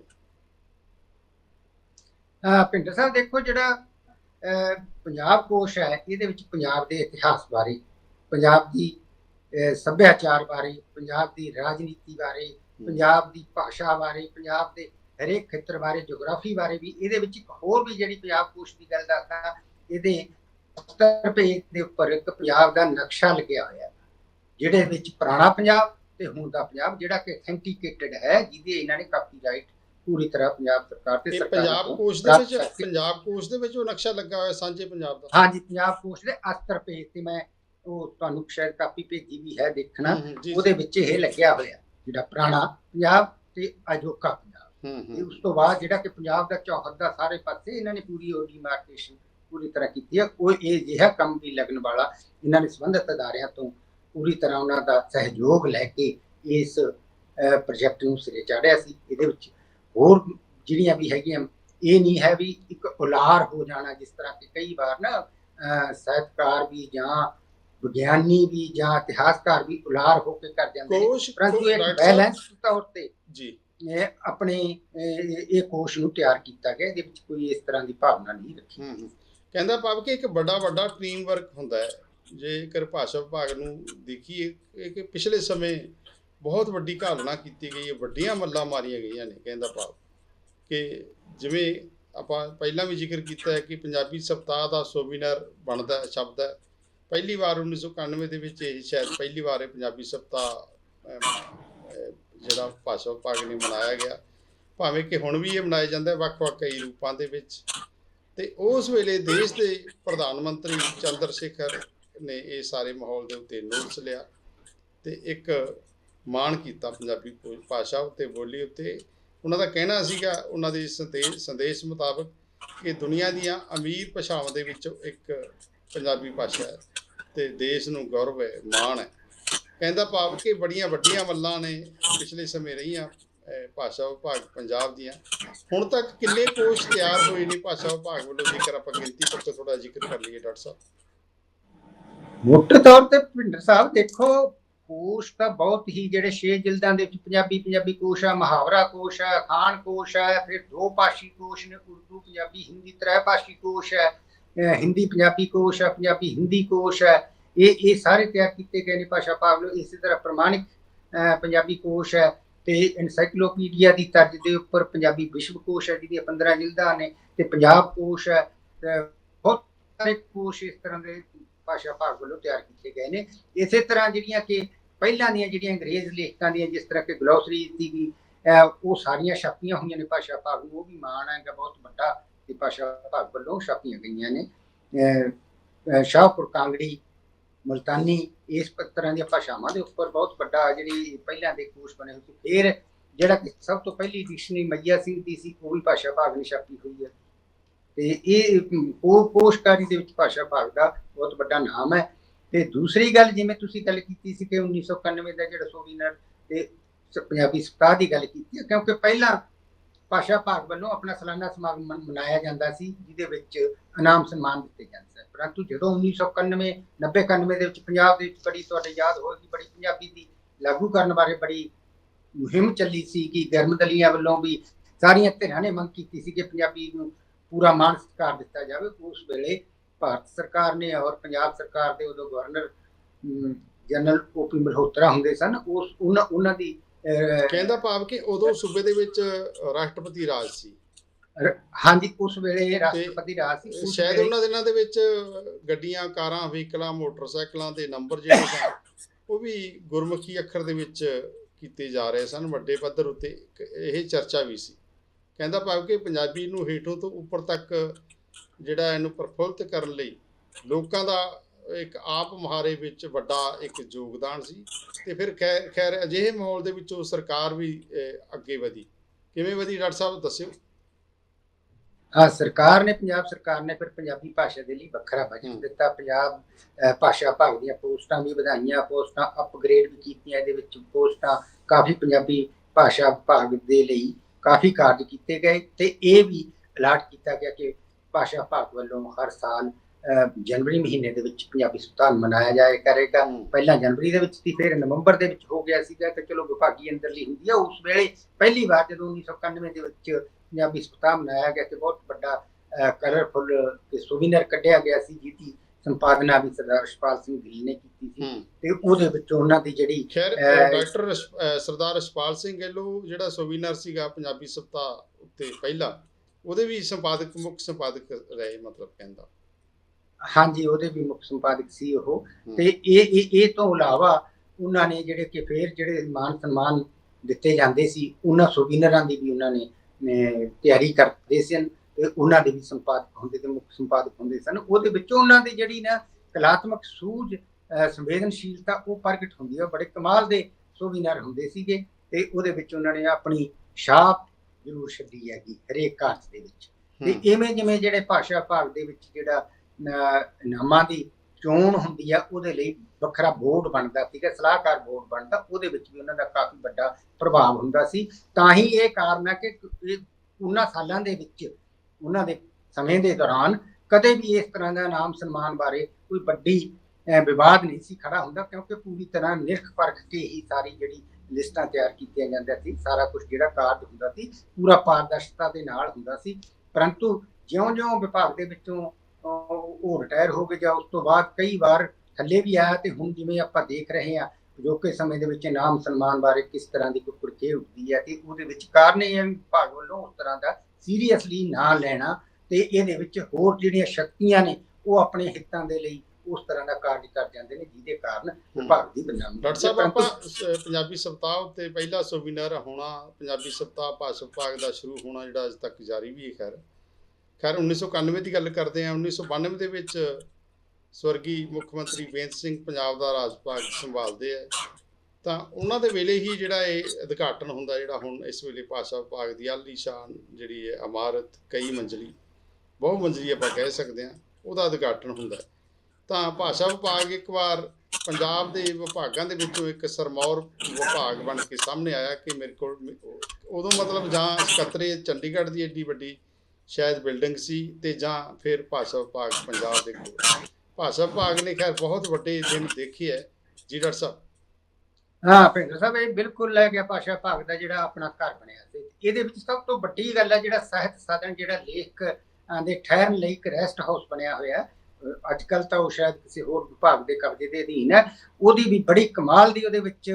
ਅਹ ਭਿੰਡਰ ਸਾਹਿਬ ਦੇਖੋ ਜਿਹੜਾ ਅਹ, ਪੰਜਾਬ ਕੋਸ਼ ਹੈ ਇਹਦੇ ਵਿੱਚ ਪੰਜਾਬ ਦੇ ਇਤਿਹਾਸ ਬਾਰੇ ਪੰਜਾਬ ਦੀ ਸੱਭਿਆਚਾਰ ਬਾਰੇ ਪੰਜਾਬ ਦੀ ਰਾਜਨੀਤੀ ਬਾਰੇ ਪੰਜਾਬ ਦੀ ਭਾਸ਼ਾ ਬਾਰੇ ਪੰਜਾਬ ਦੇ ਹਰੇਕ ਖੇਤਰ ਬਾਰੇ ਜੀਓਗ੍ਰਾਫੀ ਬਾਰੇ ਵੀ ਇਹਦੇ ਵਿੱਚ ਇੱਕ ਹੋਰ ਵੀ ਜਿਹੜੀ ਪੰਜਾਬ ਕੋਸ਼ ਦੀ ਗੱਲ ਦੱਸਦਾ ਇਹਦੇ 70 ਪੇਜ ਦੇ ਉੱਪਰ ਇੱਕ ਪੰਜਾਬ ਦਾ ਨਕਸ਼ਾ ਲੱਗਿਆ ਹੋਇਆ ਹੈ ਜਿਹਦੇ ਵਿੱਚ ਪੁਰਾਣਾ ਪੰਜਾਬ ਤੇ ਹੁਣ ਦਾ ਪੰਜਾਬ ਜਿਹੜਾ ਕਿ ਅਥੈਂਟੀਕੇਟਡ ਹੈ ਜਿਹਦੇ ਇਹਨਾਂ ਨੇ ਕਾਪੀਰਾਈਟ ਪੂਰੀ ਤਰ੍ਹਾਂ ਪੰਜਾਬ ਸਰਕਾਰ ਤੇ ਸਰਕਾਰਾਂ ਪੰਜਾਬ ਕੋਸ਼ ਦੇ ਵਿੱਚ ਪੰਜਾਬ ਕੋਸ਼ ਦੇ ਵਿੱਚ ਉਹ ਨਕਸ਼ਾ ਲੱਗਾ ਹੋਇਆ ਸਾਂਝੇ ਪੰਜਾਬ ਦਾ। ਹਾਂਜੀ ਪੰਜਾਬ ਕੋਸ਼ ਦੇ ਅਸਤਰ ਪੇਜ ਤੇ ਮੈਂ ਉਹ ਤੁਹਾਨੂੰ ਸ਼ਾਇਦ ਕਾਪੀ ਭੇਜੀ ਵੀ ਹੈ ਦੇਖਣਾ। ਉਹਦੇ ਵਿੱਚ ਇਹ ਲੱਗਿਆ ਹੋਇਆ ਜਿਹੜਾ ਪੁਰਾਣਾ ਪੰਜਾਬ ਤੇ ਅਜੋਕਾ ਪੰਜਾਬ। ਹੂੰ, ਤੇ ਹੂੰ, ਉਸ ਤੋਂ ਬਾਅਦ ਜਿਹੜਾ ਕਿ ਪੰਜਾਬ ਦਾ ਚੌਹਦ ਦਾ ਸਾਰੇ ਪਾਸੇ ਇਹਨਾਂ ਨੇ ਪੂਰੀ ਉਹ ਡਿਮਾਰਕੇਸ਼ਨ ਪੂਰੀ ਤਰ੍ਹਾਂ ਕੀਤੀ ਹੈ। ਉਹ ਇਹ ਜਿਹਾ ਕੰਮ ਵੀ ਲੱਗਣ ਵਾਲਾ ਇਹਨਾਂ ਨੇ ਸੰਬੰਧਿਤ ਅਦਾਰਿਆਂ ਤੋਂ ਪੂਰੀ ਤਰ੍ਹਾਂ ਉਹਨਾਂ ਦਾ ਸਹਿਯੋਗ ਲੈ ਕੇ ਇਸ ਪ੍ਰੋਜੈਕਟ ਨੂੰ ਸਿਰੇ ਚਾੜਿਆ ਸੀ। ਇਹਦੇ ਵਿੱਚ ਹੋਰ ਜਿਹੜੀਆਂ ਵੀ ਹੈਗੀਆਂ ਇਹ ਨਹੀਂ ਹੈ ਵੀ ਇੱਕ ਉਲਾਰ ਹੋ ਜਾਣਾ ਜਿਸ ਤਰ੍ਹਾਂ ਕਿ ਕਈ ਵਾਰ ਨਾ ਸਾਹਿਤਕਾਰ ਵੀ ਜਾਂ ਵਿਗਿਆਨੀ ਵੀ ਜਾਂ ਇਤਿਹਾਸਕਾਰ ਵੀ ਉਲਾਰ ਹੋ ਕੇ ਕਰ ਜਾਂਦੇ ਨੇ। ਪਰੰਤੂ ਇੱਕ ਬੈਲੈਂਸ ਤੌਰ ਤੇ। ਜੀ। ਇਹ ਆਪਣੇ ਇਹ ਕੋਸ਼ ਨੂੰ ਤਿਆਰ ਕੀਤਾ ਗਿਆ ਇਹਦੇ ਵਿੱਚ ਕੋਈ ਇਸ ਤਰ੍ਹਾਂ ਦੀ ਭਾਵਨਾ ਨਹੀਂ ਰੱਖੀ। ਹੂੰ ਹੂੰ। ਕਹਿੰਦਾ ਭਾਵ ਕਿ ਇੱਕ ਵੱਡਾ ਵੱਡਾ ਟੀਮ ਵਰਕ ਹੁੰਦਾ ਹੈ। ਜੇਕਰ ਭਾਸ਼ਾ ਵਿਭਾਗ ਨੂੰ ਦੇਖੀਏ ਕਿ ਪਿਛਲੇ ਸਮੇਂ ਬਹੁਤ ਵੱਡੀ ਘਾਲਣਾ ਕੀਤੀ ਗਈ ਹੈ ਵੱਡੀਆਂ ਮੱਲਾਂ ਮਾਰੀਆਂ ਗਈਆਂ ਨੇ ਕਹਿੰਦਾ ਭਾਵ ਕਿ ਜਿਵੇਂ ਆਪਾਂ ਪਹਿਲਾਂ ਵੀ ਜ਼ਿਕਰ ਕੀਤਾ ਹੈ ਕਿ ਪੰਜਾਬੀ ਸਪਤਾਹ ਦਾ ਸੋਵੀਨਰ ਬਣਦਾ ਸ਼ਬਦ ਹੈ। ਪਹਿਲੀ ਵਾਰ 1991 ਦੇ ਵਿੱਚ ਇਹ ਸ਼ਾਇਦ ਪਹਿਲੀ ਵਾਰ ਇਹ ਪੰਜਾਬੀ ਸਪਤਾਹ ਜਿਹੜਾ ਭਾਸ਼ਾ ਵਿਭਾਗ ਨੇ ਮਨਾਇਆ ਗਿਆ। ਭਾਵੇਂ ਕਿ ਹੁਣ ਵੀ ਇਹ ਮਨਾਇਆ ਜਾਂਦਾ ਵੱਖ-ਵੱਖ ਕਈ ਰੂਪਾਂ ਦੇ ਵਿੱਚ। ਤੇ ਉਸ ਵੇਲੇ ਦੇਸ਼ ਦੇ ਪ੍ਰਧਾਨ ਮੰਤਰੀ ਚੰਦਰ ਸ਼ੇਖਰ ਨੇ ਇਹ ਸਾਰੇ ਮਾਹੌਲ ਦੇ ਉੱਤੇ ਨੋਟਿਸ ਲਿਆ ਤੇ ਇੱਕ ਮਾਣ ਕੀਤਾ ਪੰਜਾਬੀ ਭੋ- ਭਾਸ਼ਾ ਉੱਤੇ, ਬੋਲੀ ਉੱਤੇ। ਉਹਨਾਂ ਦਾ ਕਹਿਣਾ ਸੀਗਾ, ਉਹਨਾਂ ਦੇ ਸੰਦੇਸ਼ ਸੰਦੇਸ਼ ਮੁਤਾਬਕ ਕਿ ਦੁਨੀਆ ਦੀਆਂ ਅਮੀਰ ਭਾਸ਼ਾਵਾਂ ਦੇ ਵਿੱਚੋਂ ਇੱਕ ਪੰਜਾਬੀ ਭਾਸ਼ਾ ਹੈ। ਤੇ ਦੇਸ਼ ਨੂੰ ਗੌਰਵ ਹੈ, ਮਾਣ ਹੈ। ਕਹਿੰਦਾ ਭਾਵ ਕਿ ਬੜੀਆਂ ਵੱਡੀਆਂ ਮੱਲਾਂ ਨੇ ਪਿਛਲੇ ਸਮੇਂ ਰਹੀਆਂ ਭਾਸ਼ਾ ਵਿਭਾਗ ਪੰਜਾਬ ਦੀਆਂ। ਹੁਣ ਤੱਕ ਕਿੰਨੇ ਕੋਸ਼ ਤਿਆਰ ਹੋਏ ਨੇ ਭਾਸ਼ਾ ਵਿਭਾਗ ਵੱਲੋਂ, ਜੇਕਰ ਆਪਾਂ ਗਿਣਤੀ ਪੱਖੋਂ ਥੋੜਾ ਜ਼ਿਕਰ ਕਰ ਲਈਏ, ਡਾਕਟਰ ਸਾਹਿਬ? ਮੋਟੇ ਤੌਰ ਤੇ ਭਿੰਡਰ ਸਾਹਿਬ, ਦੇਖੋ, ਕੋਸ਼ ਤਾਂ ਬਹੁਤ ਹੀ ਜਿਹੜੇ ਛੇ ਜਿਲਦਾਂ ਦੇ ਵਿੱਚ ਪੰਜਾਬੀ ਪੰਜਾਬੀ ਕੋਸ਼ ਆ, ਮੁਹਾਵਰਾ ਕੋਸ਼ ਆ, ਖਾਨ ਕੋਸ਼ ਆ, ਫਿਰ ਦੋ ਭਾਸ਼ੀ ਕੋਸ਼ ਨੇ, ਉਰਦੂ, ਪੰਜਾਬੀ, ਹਿੰਦੀ ਤ੍ਰੈ ਭਾਸ਼ੀ ਕੋਸ਼ ਹੈ ਅਹ ਹਿੰਦੀ ਪੰਜਾਬੀ ਕੋਸ਼ ਆ ਪੰਜਾਬੀ ਹਿੰਦੀ ਕੋਸ਼ ਹੈ। ਇਹ ਇਹ ਸਾਰੇ ਤਿਆਰ ਕੀਤੇ ਗਏ ਨੇ ਭਾਸ਼ਾ ਭਾਗ ਲੋ ਇਸੇ ਤਰ੍ਹਾਂ ਪ੍ਰਮਾਣਿਕ ਅਹ ਪੰਜਾਬੀ ਕੋਸ਼ ਹੈ ਤੇ ਐਨਸਾਈਕਲੋਪੀਡੀਆ ਦੀ ਤਰਜ਼ ਦੇ ਉੱਪਰ ਪੰਜਾਬੀ ਵਿਸ਼ਵ ਕੋਸ਼ ਹੈ ਜਿਹਦੀਆਂ 15 ਜਿਲਦਾਂ ਨੇ ਤੇ ਪੰਜਾਬ ਕੋਸ਼ ਹੈ। ਬਹੁਤ ਸਾਰੇ ਕੋਸ਼ ਇਸ ਤਰ੍ਹਾਂ ਦੇ ਭਾਸ਼ਾ ਭਾਗ ਵੱਲੋਂ ਤਿਆਰ ਕੀਤੇ ਗਏ ਨੇ। ਇਸੇ ਤਰ੍ਹਾਂ ਜਿਹੜੀਆਂ ਕਿ ਪਹਿਲਾਂ ਦੀਆਂ ਜਿਹੜੀਆਂ ਅੰਗਰੇਜ਼ ਲੇਖਕਾਂ ਦੀਆਂ ਜਿਸ ਤਰ੍ਹਾਂ ਕਿ ਗਲੋਸਰੀ ਦੀ ਵੀ ਅਹ, ਉਹ ਸਾਰੀਆਂ ਛਾਪੀਆਂ ਹੋਈਆਂ ਨੇ ਭਾਸ਼ਾ ਭਾਗ ਨੂੰ ਉਹ ਵੀ ਮਾਣ ਹੈਗਾ ਬਹੁਤ ਵੱਡਾ ਤੇ ਭਾਸ਼ਾ ਭਾਗ ਵੱਲੋਂ ਛਾਪੀਆਂ ਗਈਆਂ ਨੇ। ਸ਼ਾਹਪੁਰ, ਕਾਂਗੜੀ, ਮਲਤਾਨੀ, ਇਸ ਪ- ਤਰ੍ਹਾਂ ਦੀਆਂ ਭਾਸ਼ਾਵਾਂ ਦੇ ਉੱਪਰ ਬਹੁਤ ਵੱਡਾ ਜਿਹੜੀ ਪਹਿਲਾਂ ਦੇ ਕੋਸ਼ ਬਣੇ ਹੋਏ ਸੀ, ਫਿਰ ਜਿਹੜਾ ਕਿ ਸਭ ਤੋਂ ਪਹਿਲੀ ਡਿਕਸ਼ਨਰੀ ਮਈਆ ਸਿੰਘ ਦੀ ਸੀ, ਉਹ ਵੀ ਭਾਸ਼ਾ ਭਾਗ ਨੇ ਛਾਪੀ ਹੋਈ ਹੈ। ਤੇ ਇਹ ਉਹ ਕੋਸ਼ਕਾਰੀ ਦੇ ਵਿੱਚ ਭਾਸ਼ਾ ਭਾਗ ਦਾ ਬਹੁਤ ਵੱਡਾ ਨਾਮ ਹੈ। ਤੇ ਦੂਸਰੀ ਗੱਲ ਜਿਵੇਂ ਤੁਸੀਂ ਗੱਲ ਕੀਤੀ ਸੀ ਕਿ 1991 ਦਾ ਜਿਹੜਾ ਸੋਵੀਨਰ ਤੇ ਪੰਜਾਬੀ ਸਪਤਾਹ ਦੀ ਗੱਲ ਕੀਤੀ ਹੈ, ਕਿਉਂਕਿ ਪਹਿਲਾਂ ਭਾਸ਼ਾ ਭਾਗ ਵੱਲੋਂ ਆਪਣਾ ਸਾਲਾਨਾ ਸਮਾਗਮ ਮਨਾਇਆ ਜਾਂਦਾ ਸੀ ਜਿਹਦੇ ਵਿੱਚ ਇਨਾਮ ਸਨਮਾਨ ਦਿੱਤੇ ਜਾਂਦੇ ਸਨ। ਪਰੰਤੂ ਜਦੋਂ 1991 90 91 ਦੇ ਵਿੱਚ ਪੰਜਾਬ ਦੇ ਵਿੱਚ ਬੜੀ ਤੁਹਾਡੇ ਯਾਦ ਹੋਏਗੀ ਬੜੀ ਪੰਜਾਬੀ ਦੀ ਲਾਗੂ ਕਰਨ ਬਾਰੇ ਬੜੀ ਮੁਹਿੰਮ ਚੱਲੀ ਸੀ ਕਿ ਗਰਮਦਲੀਆਂ ਵੱਲੋਂ ਵੀ ਸਾਰੀਆਂ ਧਿਰਾਂ ਨੇ ਮੰਗ ਕੀਤੀ ਸੀ ਕਿ ਪੰਜਾਬੀ ਨੂੰ ਪੂਰਾ ਮਾਣ ਸਤਿਕਾਰ ਦਿੱਤਾ ਜਾਵੇ। ਉਸ ਵੇਲੇ ਭਾਰਤ ਸਰਕਾਰ ਨੇ ਔਰ ਪੰਜਾਬ ਸਰਕਾਰ ਦੇ ਉਦੋਂ governor um, general OP Malhotra ਹੁੰਦੇ ਸਨ ਉਸ ਉਹਨਾਂ ਦੀ ਕਹਿੰਦਾ ਭਾਵ ਕਿ ਉਦੋਂ ਸੂਬੇ ਦੇ ਵਿੱਚ ਰਾਸ਼ਟਰਪਤੀ ਰਾਜ ਸੀ। ਹਾਂਜੀ ਉਸ ਵੇਲੇ ਰਾਸ਼ਟਰਪਤੀ ਰਾਜ ਸੀ। ਸ਼ਾਇਦ ਉਹਨਾਂ ਦਿਨਾਂ ਦੇ ਵਿੱਚ ਗੱਡੀਆਂ ਕਾਰਾਂ ਵਹੀਕਲਾਂ ਮੋਟਰਸਾਈਕਲਾਂ ਦੇ ਨੰਬਰ ਜਿਹੜੇ ਸਨ ਉਹ ਵੀ ਗੁਰਮੁਖੀ ਅੱਖਰ ਦੇ ਵਿੱਚ ਕੀਤੇ ਜਾ ਰਹੇ ਸਨ। ਵੱਡੇ ਪੱਧਰ ਉੱਤੇ ਇਹ ਚਰਚਾ ਵੀ ਸੀ। ਕਹਿੰਦਾ ਭਾਵ ਕਿ ਪੰਜਾਬੀ ਨੂੰ ਹੇਠੋਂ ਤੋਂ ਉੱਪਰ ਤੱਕ ਜਿਹੜਾ ਇਹਨੂੰ ਪ੍ਰਫੁੱਲਤ ਕਰਨ ਲਈ ਲੋਕਾਂ ਦਾ ਇੱਕ ਆਪ ਮੁਹਾਰੇ ਵਿੱਚ ਵੱਡਾ ਇੱਕ ਯੋਗਦਾਨ ਸੀ ਤੇ ਫਿਰ ਖੈਰ ਅਜਿਹੇ ਮਾਹੌਲ ਦੇ ਵਿੱਚੋਂ ਸਰਕਾਰ ਵੀ ਅੱਗੇ ਵਧੀ। ਕਿਵੇਂ ਵਧੀ ਡਾਕਟਰ ਸਾਹਿਬ ਦੱਸਿਓ। ਹਾਂ ਸਰਕਾਰ ਨੇ ਪੰਜਾਬ ਸਰਕਾਰ ਨੇ ਫਿਰ ਪੰਜਾਬੀ ਭਾਸ਼ਾ ਦੇ ਲਈ ਵੱਖਰਾ ਬਜਟ। ਦਿੱਤਾ। ਪੰਜਾਬ ਭਾਸ਼ਾ ਭਾਗ ਦੀਆਂ ਪੋਸਟਾਂ ਵੀ ਵਧਾਈਆਂ ਪੋਸਟਾਂ ਅਪਗ੍ਰੇਡ ਵੀ ਕੀਤੀਆਂ ਇਹਦੇ ਵਿੱਚ ਪੋਸਟਾਂ ਕਾਫੀ ਪੰਜਾਬੀ ਭਾਸ਼ਾ ਵਿਭਾਗ ਦੇ ਲਈ ਕਾਫੀ ਕਾਰਜ ਕੀਤੇ ਗਏ ਤੇ ਇਹ ਵੀ ਅਲਾਟ ਕੀਤਾ ਗਿਆ ਕਿ ਭਾਸ਼ਾ ਭਾਗ ਵੱਲੋਂ ਹਰ ਸਾਲ ਜਨਵਰੀ ਮਹੀਨੇ ਦੇ ਵਿੱਚ ਪੰਜਾਬੀ ਸਪਤਾਹ ਮਨਾਇਆ ਜਾਇਆ ਕਰੇਗਾ ਪਹਿਲਾਂ ਜਨਵਰੀ ਦੇ ਵਿੱਚ ਸੀ ਫਿਰ ਨਵੰਬਰ ਦੇ ਵਿੱਚ ਹੋ ਗਿਆ ਸੀਗਾ। ਕਿ ਚਲੋ ਵਿਭਾਗੀ ਅੰਦਰਲੀ ਹੁੰਦੀ ਆ। ਉਸ ਵੇਲੇ ਪਹਿਲੀ ਵਾਰ ਜਦੋਂ 1991 ਦੇ ਵਿੱਚ ਪੰਜਾਬੀ ਸਪਤਾਹ ਮਨਾਇਆ ਗਿਆ ਤੇ ਬਹੁਤ ਵੱਡਾ ਕਲਰਫੁਲ ਤੇ ਸੋਵੀਨਰ ਕੱਢਿਆ ਗਿਆ ਸੀ ਜਿਹਦੀ ਸੰਪਾਦਨਾ ਵੀ ਸਰਦਾਰ ਰਸ਼ਪਾਲ ਸਿੰਘ ਗਿੱਲ ਨੇ ਕੀਤੀ ਸੀ। ਤੇ ਉਹਦੇ ਵਿੱਚ ਉਹਨਾਂ ਦੀ ਜਿਹੜੀ ਡਾਕਟਰ ਸਰਦਾਰ ਰਸ਼ਪਾਲ ਸਿੰਘ ਗਿੱਲੂ ਜਿਹੜਾ ਸੋਵੀਨਰ ਸੀਗਾ ਪੰਜਾਬੀ ਸਪਤਾਹ ਉੱਤੇ ਪਹਿਲਾ ਉਹਦੇ ਵੀ ਸੰਪਾਦਕ ਮੁੱਖ ਸੰਪਾਦਕ ਰਹੇ ਮਤਲਬ ਕਹਿੰਦਾ। ਹਾਂਜੀ ਉਹਦੇ ਵੀ ਮੁੱਖ ਸੰਪਾਦਕ ਸੀ ਉਹ। ਤੇ ਇਹ ਇਹ ਇਹ ਤੋਂ ਇਲਾਵਾ ਉਹਨਾਂ ਨੇ ਜਿਹੜੇ ਕਿ ਫੇਰ ਜਿਹੜੇ ਮਾਨ ਸਨਮਾਨ ਦਿੱਤੇ ਜਾਂਦੇ ਸੀ ਉਹਨਾਂ ਸੋਵੀਨਰਾਂ ਦੀ ਵੀ ਉਹਨਾਂ ਨੇ ਤਿਆਰੀ ਕਰਦੇ ਸਨ ਤੇ ਉਹਨਾਂ ਦੇ ਵੀ ਸੰਪਾਦਕ ਹੁੰਦੇ ਤੇ ਮੁੱਖ ਸੰਪਾਦਕ ਹੁੰਦੇ ਸਨ। ਉਹਦੇ ਵਿੱਚੋਂ ਉਹਨਾਂ ਦੀ ਜਿਹੜੀ ਨਾ ਕਲਾਤਮਕ ਸੂਝ ਸੰਵੇਦਨਸ਼ੀਲਤਾ ਉਹ ਪ੍ਰਗਟ ਹੁੰਦੀ ਹੈ ਬੜੇ ਕਮਾਲ ਦੇ ਸੋਵੀਨਾਰ ਹੁੰਦੇ ਸੀਗੇ ਤੇ ਉਹਦੇ ਵਿੱਚ ਉਹਨਾਂ ਨੇ ਆਪਣੀ ਛਾਪ ਜ਼ਰੂਰ ਛੱਡੀ ਹੈਗੀ ਹਰੇਕ ਕਾਰਜ ਦੇ ਵਿੱਚ। ਤੇ ਇਵੇਂ ਜਿਵੇਂ ਜਿਹੜੇ ਭਾਸ਼ਾ ਭਾਗ ਦੇ ਵਿੱਚ ਜਿਹੜਾ ਨਾਮਾਂ ਦੀ ਚੋਣ ਹੁੰਦੀ ਆ, ਉਹਦੇ ਲਈ ਵੱਖਰਾ ਬੋਰਡ ਬਣਦਾ ਸੀਗਾ, ਸਲਾਹਕਾਰ ਬੋਰਡ ਬਣਦਾ, ਉਹਦੇ ਵਿੱਚ ਵੀ ਉਹਨਾਂ ਦਾ ਕਾਫੀ ਵੱਡਾ ਪ੍ਰਭਾਵ ਹੁੰਦਾ ਸੀ। ਤਾਂ ਹੀ ਇਹ ਕਾਰਨ ਹੈ ਕਿ ਇਹ ਉਹਨਾਂ ਸਾਲਾਂ ਦੇ ਵਿੱਚ, ਉਹਨਾਂ ਦੇ ਸਮੇਂ ਦੇ ਦੌਰਾਨ ਕਦੇ ਵੀ ਇਸ ਤਰ੍ਹਾਂ ਦਾ ਨਾਮ ਸਨਮਾਨ ਬਾਰੇ ਕੋਈ ਵੱਡੀ ਵਿਵਾਦ ਨਹੀਂ ਸੀ ਖੜਾ ਹੁੰਦਾ, ਕਿਉਂਕਿ ਪੂਰੀ ਤਰ੍ਹਾਂ ਨਿਰਖ ਪਰਖ ਕੇ ਹੀ ਸਾਰੀ ਜਿਹੜੀ ਲਿਸਟਾਂ ਤਿਆਰ ਕੀਤੀਆਂ ਜਾਂਦੀਆਂ ਸੀ, ਸਾਰਾ ਕੁਝ ਜਿਹੜਾ ਕਾਰਜ ਹੁੰਦਾ ਸੀ, ਪੂਰਾ ਪਾਰਦਰਸ਼ਤਾ ਦੇ ਨਾਲ ਹੁੰਦਾ ਸੀ। ਪਰੰਤੂ ਜਿਉਂ-ਜਿਉਂ ਵਿਭਾਗ ਦੇ ਵਿੱਚੋਂ ਉਹ ਰਿਟਾਇਰ ਹੋ ਗਏ ਜਾਂ ਉਸ ਤੋਂ ਬਾਅਦ ਕਈ ਵਾਰ ਥੱਲੇ ਵੀ ਆਇਆ ਤੇ ਹੁਣ ਜਿਵੇਂ ਆਪਾਂ ਦੇਖ ਰਹੇ ਹਾਂ ਅਜੋਕੇ ਸਮੇਂ ਦੇ ਵਿੱਚ ਨਾਮ ਸਨਮਾਨ ਬਾਰੇ ਕਿਸ ਤਰ੍ਹਾਂ ਦੀ ਕੋਈ ਕੁੜਕੇ ਉੱਠਦੀ ਹੈ ਤੇ ਉਹਦੇ ਵਿੱਚ ਕਾਰਨ ਇਹ ਹੈ ਵੀ ਵਿਭਾਗ ਵੱਲੋਂ ਉਸ ਤਰ੍ਹਾਂ ਦਾ ਸੀਰੀਅਸਲੀ ਨਾ ਲੈਣਾ ਤੇ ਇਹਦੇ ਵਿੱਚ ਹੋਰ ਜਿਹੜੀਆਂ ਸ਼ਕਤੀਆਂ ਨੇ ਉਹ ਆਪਣੇ ਹਿੱਤਾਂ ਦੇ ਲਈ ਉਸ ਤਰ੍ਹਾਂ ਦਾ ਕਾਰਜ ਕਰ ਜਾਂਦੇ ਨੇ ਜਿਹਦੇ ਕਾਰਨ ਵਿਭਾਗ ਦੀ ਬਦਨਾਮੀ ਡਾਕਟਰ ਸਾਹਿਬ ਆਪਾਂ ਪੰਜਾਬੀ ਸਪਤਾਹ ਉੱਤੇ ਪਹਿਲਾ ਸੈਮੀਨਾਰ ਹੋਣਾ ਪੰਜਾਬੀ ਸਪਤਾਹ ਭਾਸ਼ਾ ਵਿਭਾਗ ਦਾ ਸ਼ੁਰੂ ਹੋਣਾ ਜਿਹੜਾ ਅਜੇ ਤੱਕ ਜਾਰੀ ਵੀ ਹੈ ਖੈਰ। ਖੈਰ 1991 ਦੀ ਗੱਲ ਕਰਦੇ ਹਾਂ। 1992 ਦੇ ਵਿੱਚ ਸਵਰਗੀ ਮੁੱਖ ਮੰਤਰੀ ਬੇਅੰਤ ਸਿੰਘ ਪੰਜਾਬ ਦਾ ਰਾਜ ਭਾਗ ਸੰਭਾਲਦੇ ਆ। ਤਾਂ ਉਹਨਾਂ ਦੇ ਵੇਲੇ ਹੀ ਜਿਹੜਾ ਇਹ ਉਦਘਾਟਨ ਹੁੰਦਾ, ਜਿਹੜਾ ਹੁਣ ਇਸ ਵੇਲੇ ਭਾਸ਼ਾ ਵਿਭਾਗ ਦੀ ਆਲੀਸ਼ਾਨ ਜਿਹੜੀ ਹੈ ਇਮਾਰਤ ਕਈ ਮੰਜ਼ਲੀ, ਬਹੁ ਮੰਜ਼ਲੀ ਆਪਾਂ ਕਹਿ ਸਕਦੇ ਹਾਂ, ਉਹਦਾ ਉਦਘਾਟਨ ਹੁੰਦਾ। ਤਾਂ ਭਾਸ਼ਾ ਵਿਭਾਗ ਇੱਕ ਵਾਰ ਪੰਜਾਬ ਦੇ ਵਿਭਾਗਾਂ ਦੇ ਵਿੱਚੋਂ ਇੱਕ ਸਰਮੌਰ ਵਿਭਾਗ ਬਣ ਕੇ ਸਾਹਮਣੇ ਆਇਆ ਕਿ ਮੇਰੇ ਕੋਲ, ਉਦੋਂ ਮਤਲਬ ਜਾਂ ਸਕੱਤਰੇ ਚੰਡੀਗੜ੍ਹ ਦੀ ਏਡੀ ਵੱਡੀ ਸ਼ਾਇਦ ਬਿਲਡਿੰਗ ਸੀ ਤੇ ਜਾਂ ਫਿਰ ਭਾਸ਼ਾ ਵਿਭਾਗ ਪੰਜਾਬ ਦੇ ਕੋਲ। ਭਾਸ਼ਾ ਵਿਭਾਗ ਨੇ ਖੈਰ ਬਹੁਤ ਵੱਡੇ ਦਿਨ ਦੇਖੇ ਹੈ, ਜੀ ਡਾਕਟਰ ਸਾਹਿਬ। ਹਾਂ, ਭਿੰਦਰ ਸਾਹਿਬ, ਇਹ ਬਿਲਕੁਲ ਲੈ ਗਿਆ ਭਾਸ਼ਾ ਭਾਗ ਦਾ ਜਿਹੜਾ ਆਪਣਾ ਘਰ ਬਣਿਆ ਸੀ। ਇਹਦੇ ਵਿੱਚ ਸਭ ਤੋਂ ਵੱਡੀ ਗੱਲ ਹੈ ਜਿਹੜਾ ਸਾਹਿਤ ਸਦਨ ਜਿਹੜਾ ਲੇਖ ਦੇ ਠਹਿਰਨ ਲਈ ਇੱਕ ਰੈਸਟ ਹਾਊਸ ਬਣਿਆ ਹੋਇਆ ਅੱਜ ਕੱਲ ਤਾਂ ਉਹ ਸ਼ਾਇਦ ਕਿਸੇ ਹੋਰ ਵਿਭਾਗ ਦੇ ਕਬਜ਼ੇ ਦੇ ਅਧੀਨ ਹੈ। ਉਹਦੀ ਵੀ ਬੜੀ ਕਮਾਲ ਦੀ ਉਹਦੇ ਵਿੱਚ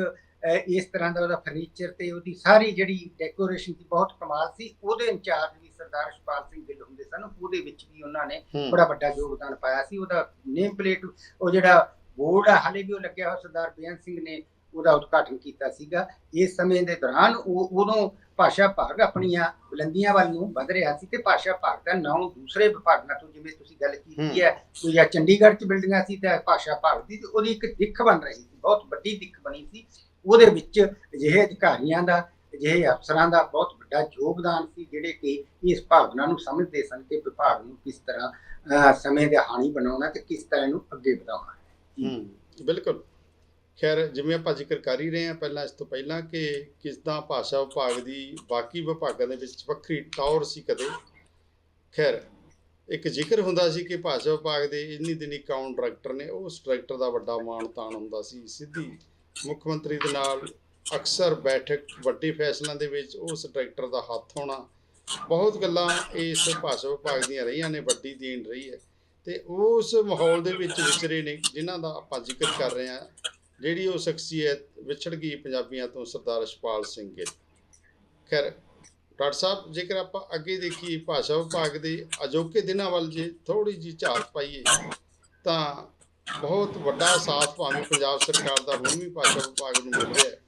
ਇਸ ਤਰ੍ਹਾਂ ਦਾ ਉਹਦਾ ਫਰਨੀਚਰ ਤੇ ਉਹਦੀ ਸਾਰੀ ਜਿਹੜੀ ਡੈਕੋਰੇਸ਼ਨ ਦੀ ਬਹੁਤ ਕਮਾਲ ਸੀ, ਉਹਦੇ ਇੰਚਾਰਜ ਸਰਦਾਰ ਸ਼ਪਾਲ ਸਿੰਘ ਗਿੱਲ ਹੁੰਦੇ ਸਨ ਉਹਦੇ ਵਿੱਚ ਵੀ ਉਹਨਾਂ ਨੇ ਬੜਾ ਵੱਡਾ ਯੋਗਦਾਨ ਪਾਇਆ ਸੀ। ਉਹਦਾ ਨੇਮ ਪਲੇਟ ਉਹ ਜਿਹੜਾ ਬੋਰਡ ਆ ਹਾਲੇ ਵੀ ਉਹ ਲੱਗਿਆ ਹੋਇਆ ਸਰਦਾਰ ਬੇਅੰਤ ਸਿੰਘ ਨੇ ਉਹਦਾ ਉਦਘਾਟਨ ਕੀਤਾ ਸੀਗਾ। ਇਸ ਸਮੇਂ ਦੇ ਦੌਰਾਨ ਉਹ ਉਦੋਂ ਭਾਸ਼ਾ ਭਾਗ ਆਪਣੀਆਂ ਬੁਲੰਦੀਆਂ ਵੱਲ ਨੂੰ ਵਧ ਰਿਹਾ ਸੀ ਤੇ ਭਾਸ਼ਾ ਭਾਗ ਦਾ ਨਾਮ ਦੂਸਰੇ ਵਿਭਾਗਾਂ ਤੋਂ ਜਿਵੇਂ ਤੁਸੀਂ ਗੱਲ ਕੀਤੀ ਹੈ। ਕੋਈ ਜਾਂ ਚੰਡੀਗੜ੍ਹ 'ਚ ਬਿਲਡਿੰਗਾਂ ਸੀ ਤਾਂ ਭਾਸ਼ਾ ਭਾਗ ਦੀ ਤੇ ਉਹਦੀ ਇੱਕ ਦਿੱਖ ਬਣ ਰਹੀ ਸੀ ਬਹੁਤ ਵੱਡੀ ਦਿੱਖ ਬਣੀ ਸੀ। ਉਹਦੇ ਵਿੱਚ ਅਜਿਹੇ ਅਧਿਕਾਰੀਆਂ ਦਾ ਅਜਿਹੇ ਅਫਸਰਾਂ ਦਾ ਬਹੁਤ ਵੱਡਾ ਯੋਗਦਾਨ ਸੀ, ਜਿਹੜੇ ਕਿ ਇਸ ਭਾਵਨਾ ਨੂੰ ਸਮਝਦੇ ਸਨ ਕਿ ਵਿਭਾਗ ਨੂੰ ਕਿਸ ਤਰ੍ਹਾਂ ਸਮੇਂ ਦੇ ਹਾਣੀ ਬਣਾਉਣਾ ਤੇ ਕਿਸ ਤਰ੍ਹਾਂ ਇਹਨੂੰ ਅੱਗੇ ਵਧਾਉਣਾ। ਹੂੰ, ਬਿਲਕੁਲ। ਖੈਰ, ਜਿਵੇਂ ਆਪਾਂ ਜ਼ਿਕਰ ਕਰ ਹੀ ਰਹੇ ਹਾਂ ਪਹਿਲਾਂ, ਇਸ ਤੋਂ ਪਹਿਲਾਂ ਕਿ ਕਿਸਦਾਂ ਭਾਸ਼ਾ ਵਿਭਾਗ ਦੀ ਬਾਕੀ ਵਿਭਾਗਾਂ ਦੇ ਵਿੱਚ ਵੱਖਰੀ ਟੌਰ ਸੀ ਕਦੇ। ਖੈਰ, ਇੱਕ ਜ਼ਿਕਰ ਹੁੰਦਾ ਸੀ ਕਿ ਭਾਸ਼ਾ ਵਿਭਾਗ ਦੇ ਇੰਨੀ ਦਿਨੀ ਕਾਊਂਟ ਡਾਇਰੈਕਟਰ ਨੇ, ਉਸ ਡਾਇਰੈਕਟਰ ਦਾ ਵੱਡਾ ਮਾਣ ਤਾਣ ਹੁੰਦਾ ਸੀ। ਸਿੱਧੀ ਮੁੱਖ ਮੰਤਰੀ ਦੇ ਨਾਲ ਅਕਸਰ ਬੈਠਕ ਵੱਡੇ ਫੈਸਲਿਆਂ ਦੇ ਵਿੱਚ ਉਸ ਡਾਇਰੈਕਟਰ ਦਾ ਹੱਥ ਹੋਣਾ, ਬਹੁਤ ਗੱਲਾਂ ਇਸ ਭਾਸ਼ਾ ਵਿਭਾਗ ਦੀਆਂ ਰਹੀਆਂ ਨੇ, ਵੱਡੀ ਦੇਣ ਰਹੀ ਹੈ। ਤੇ ਉਸ ਮਾਹੌਲ ਦੇ ਵਿੱਚ ਵਿਚਰੇ ਨੇ, ਜਿਨ੍ਹਾਂ ਦਾ ਆਪਾਂ ਜ਼ਿਕਰ ਕਰ ਰਹੇ ਹਾਂ, ਜਿਹੜੀ ਉਹ ਸ਼ਖਸੀਅਤ ਵਿਛੜ ਗਈ ਪੰਜਾਬੀਆਂ ਤੋਂ, ਸਰਦਾਰ ਸ਼ਪਾਲ ਸਿੰਘ ਗਿੱਲ। ਖੈਰ, ਡਾਕਟਰ ਸਾਹਿਬ, ਜੇਕਰ ਆਪਾਂ ਅੱਗੇ ਦੇਖੀਏ ਭਾਸ਼ਾ ਵਿਭਾਗ ਦੇ ਅਜੋਕੇ ਦਿਨਾਂ ਵੱਲ ਜੇ ਥੋੜੀ ਜੀ ਝਾਤ ਪਾਈਏ, ਤਾਂ ਬਹੁਤ ਵੱਡਾ ਸਾਥ ਭਾਵੇਂ ਪੰਜਾਬ ਸਰਕਾਰ ਦਾ ਹੁਣ ਵੀ ਭਾਸ਼ਾ ਵਿਭਾਗ ਨੂੰ ਮਿਲ ਰਿਹਾ ਹੈ।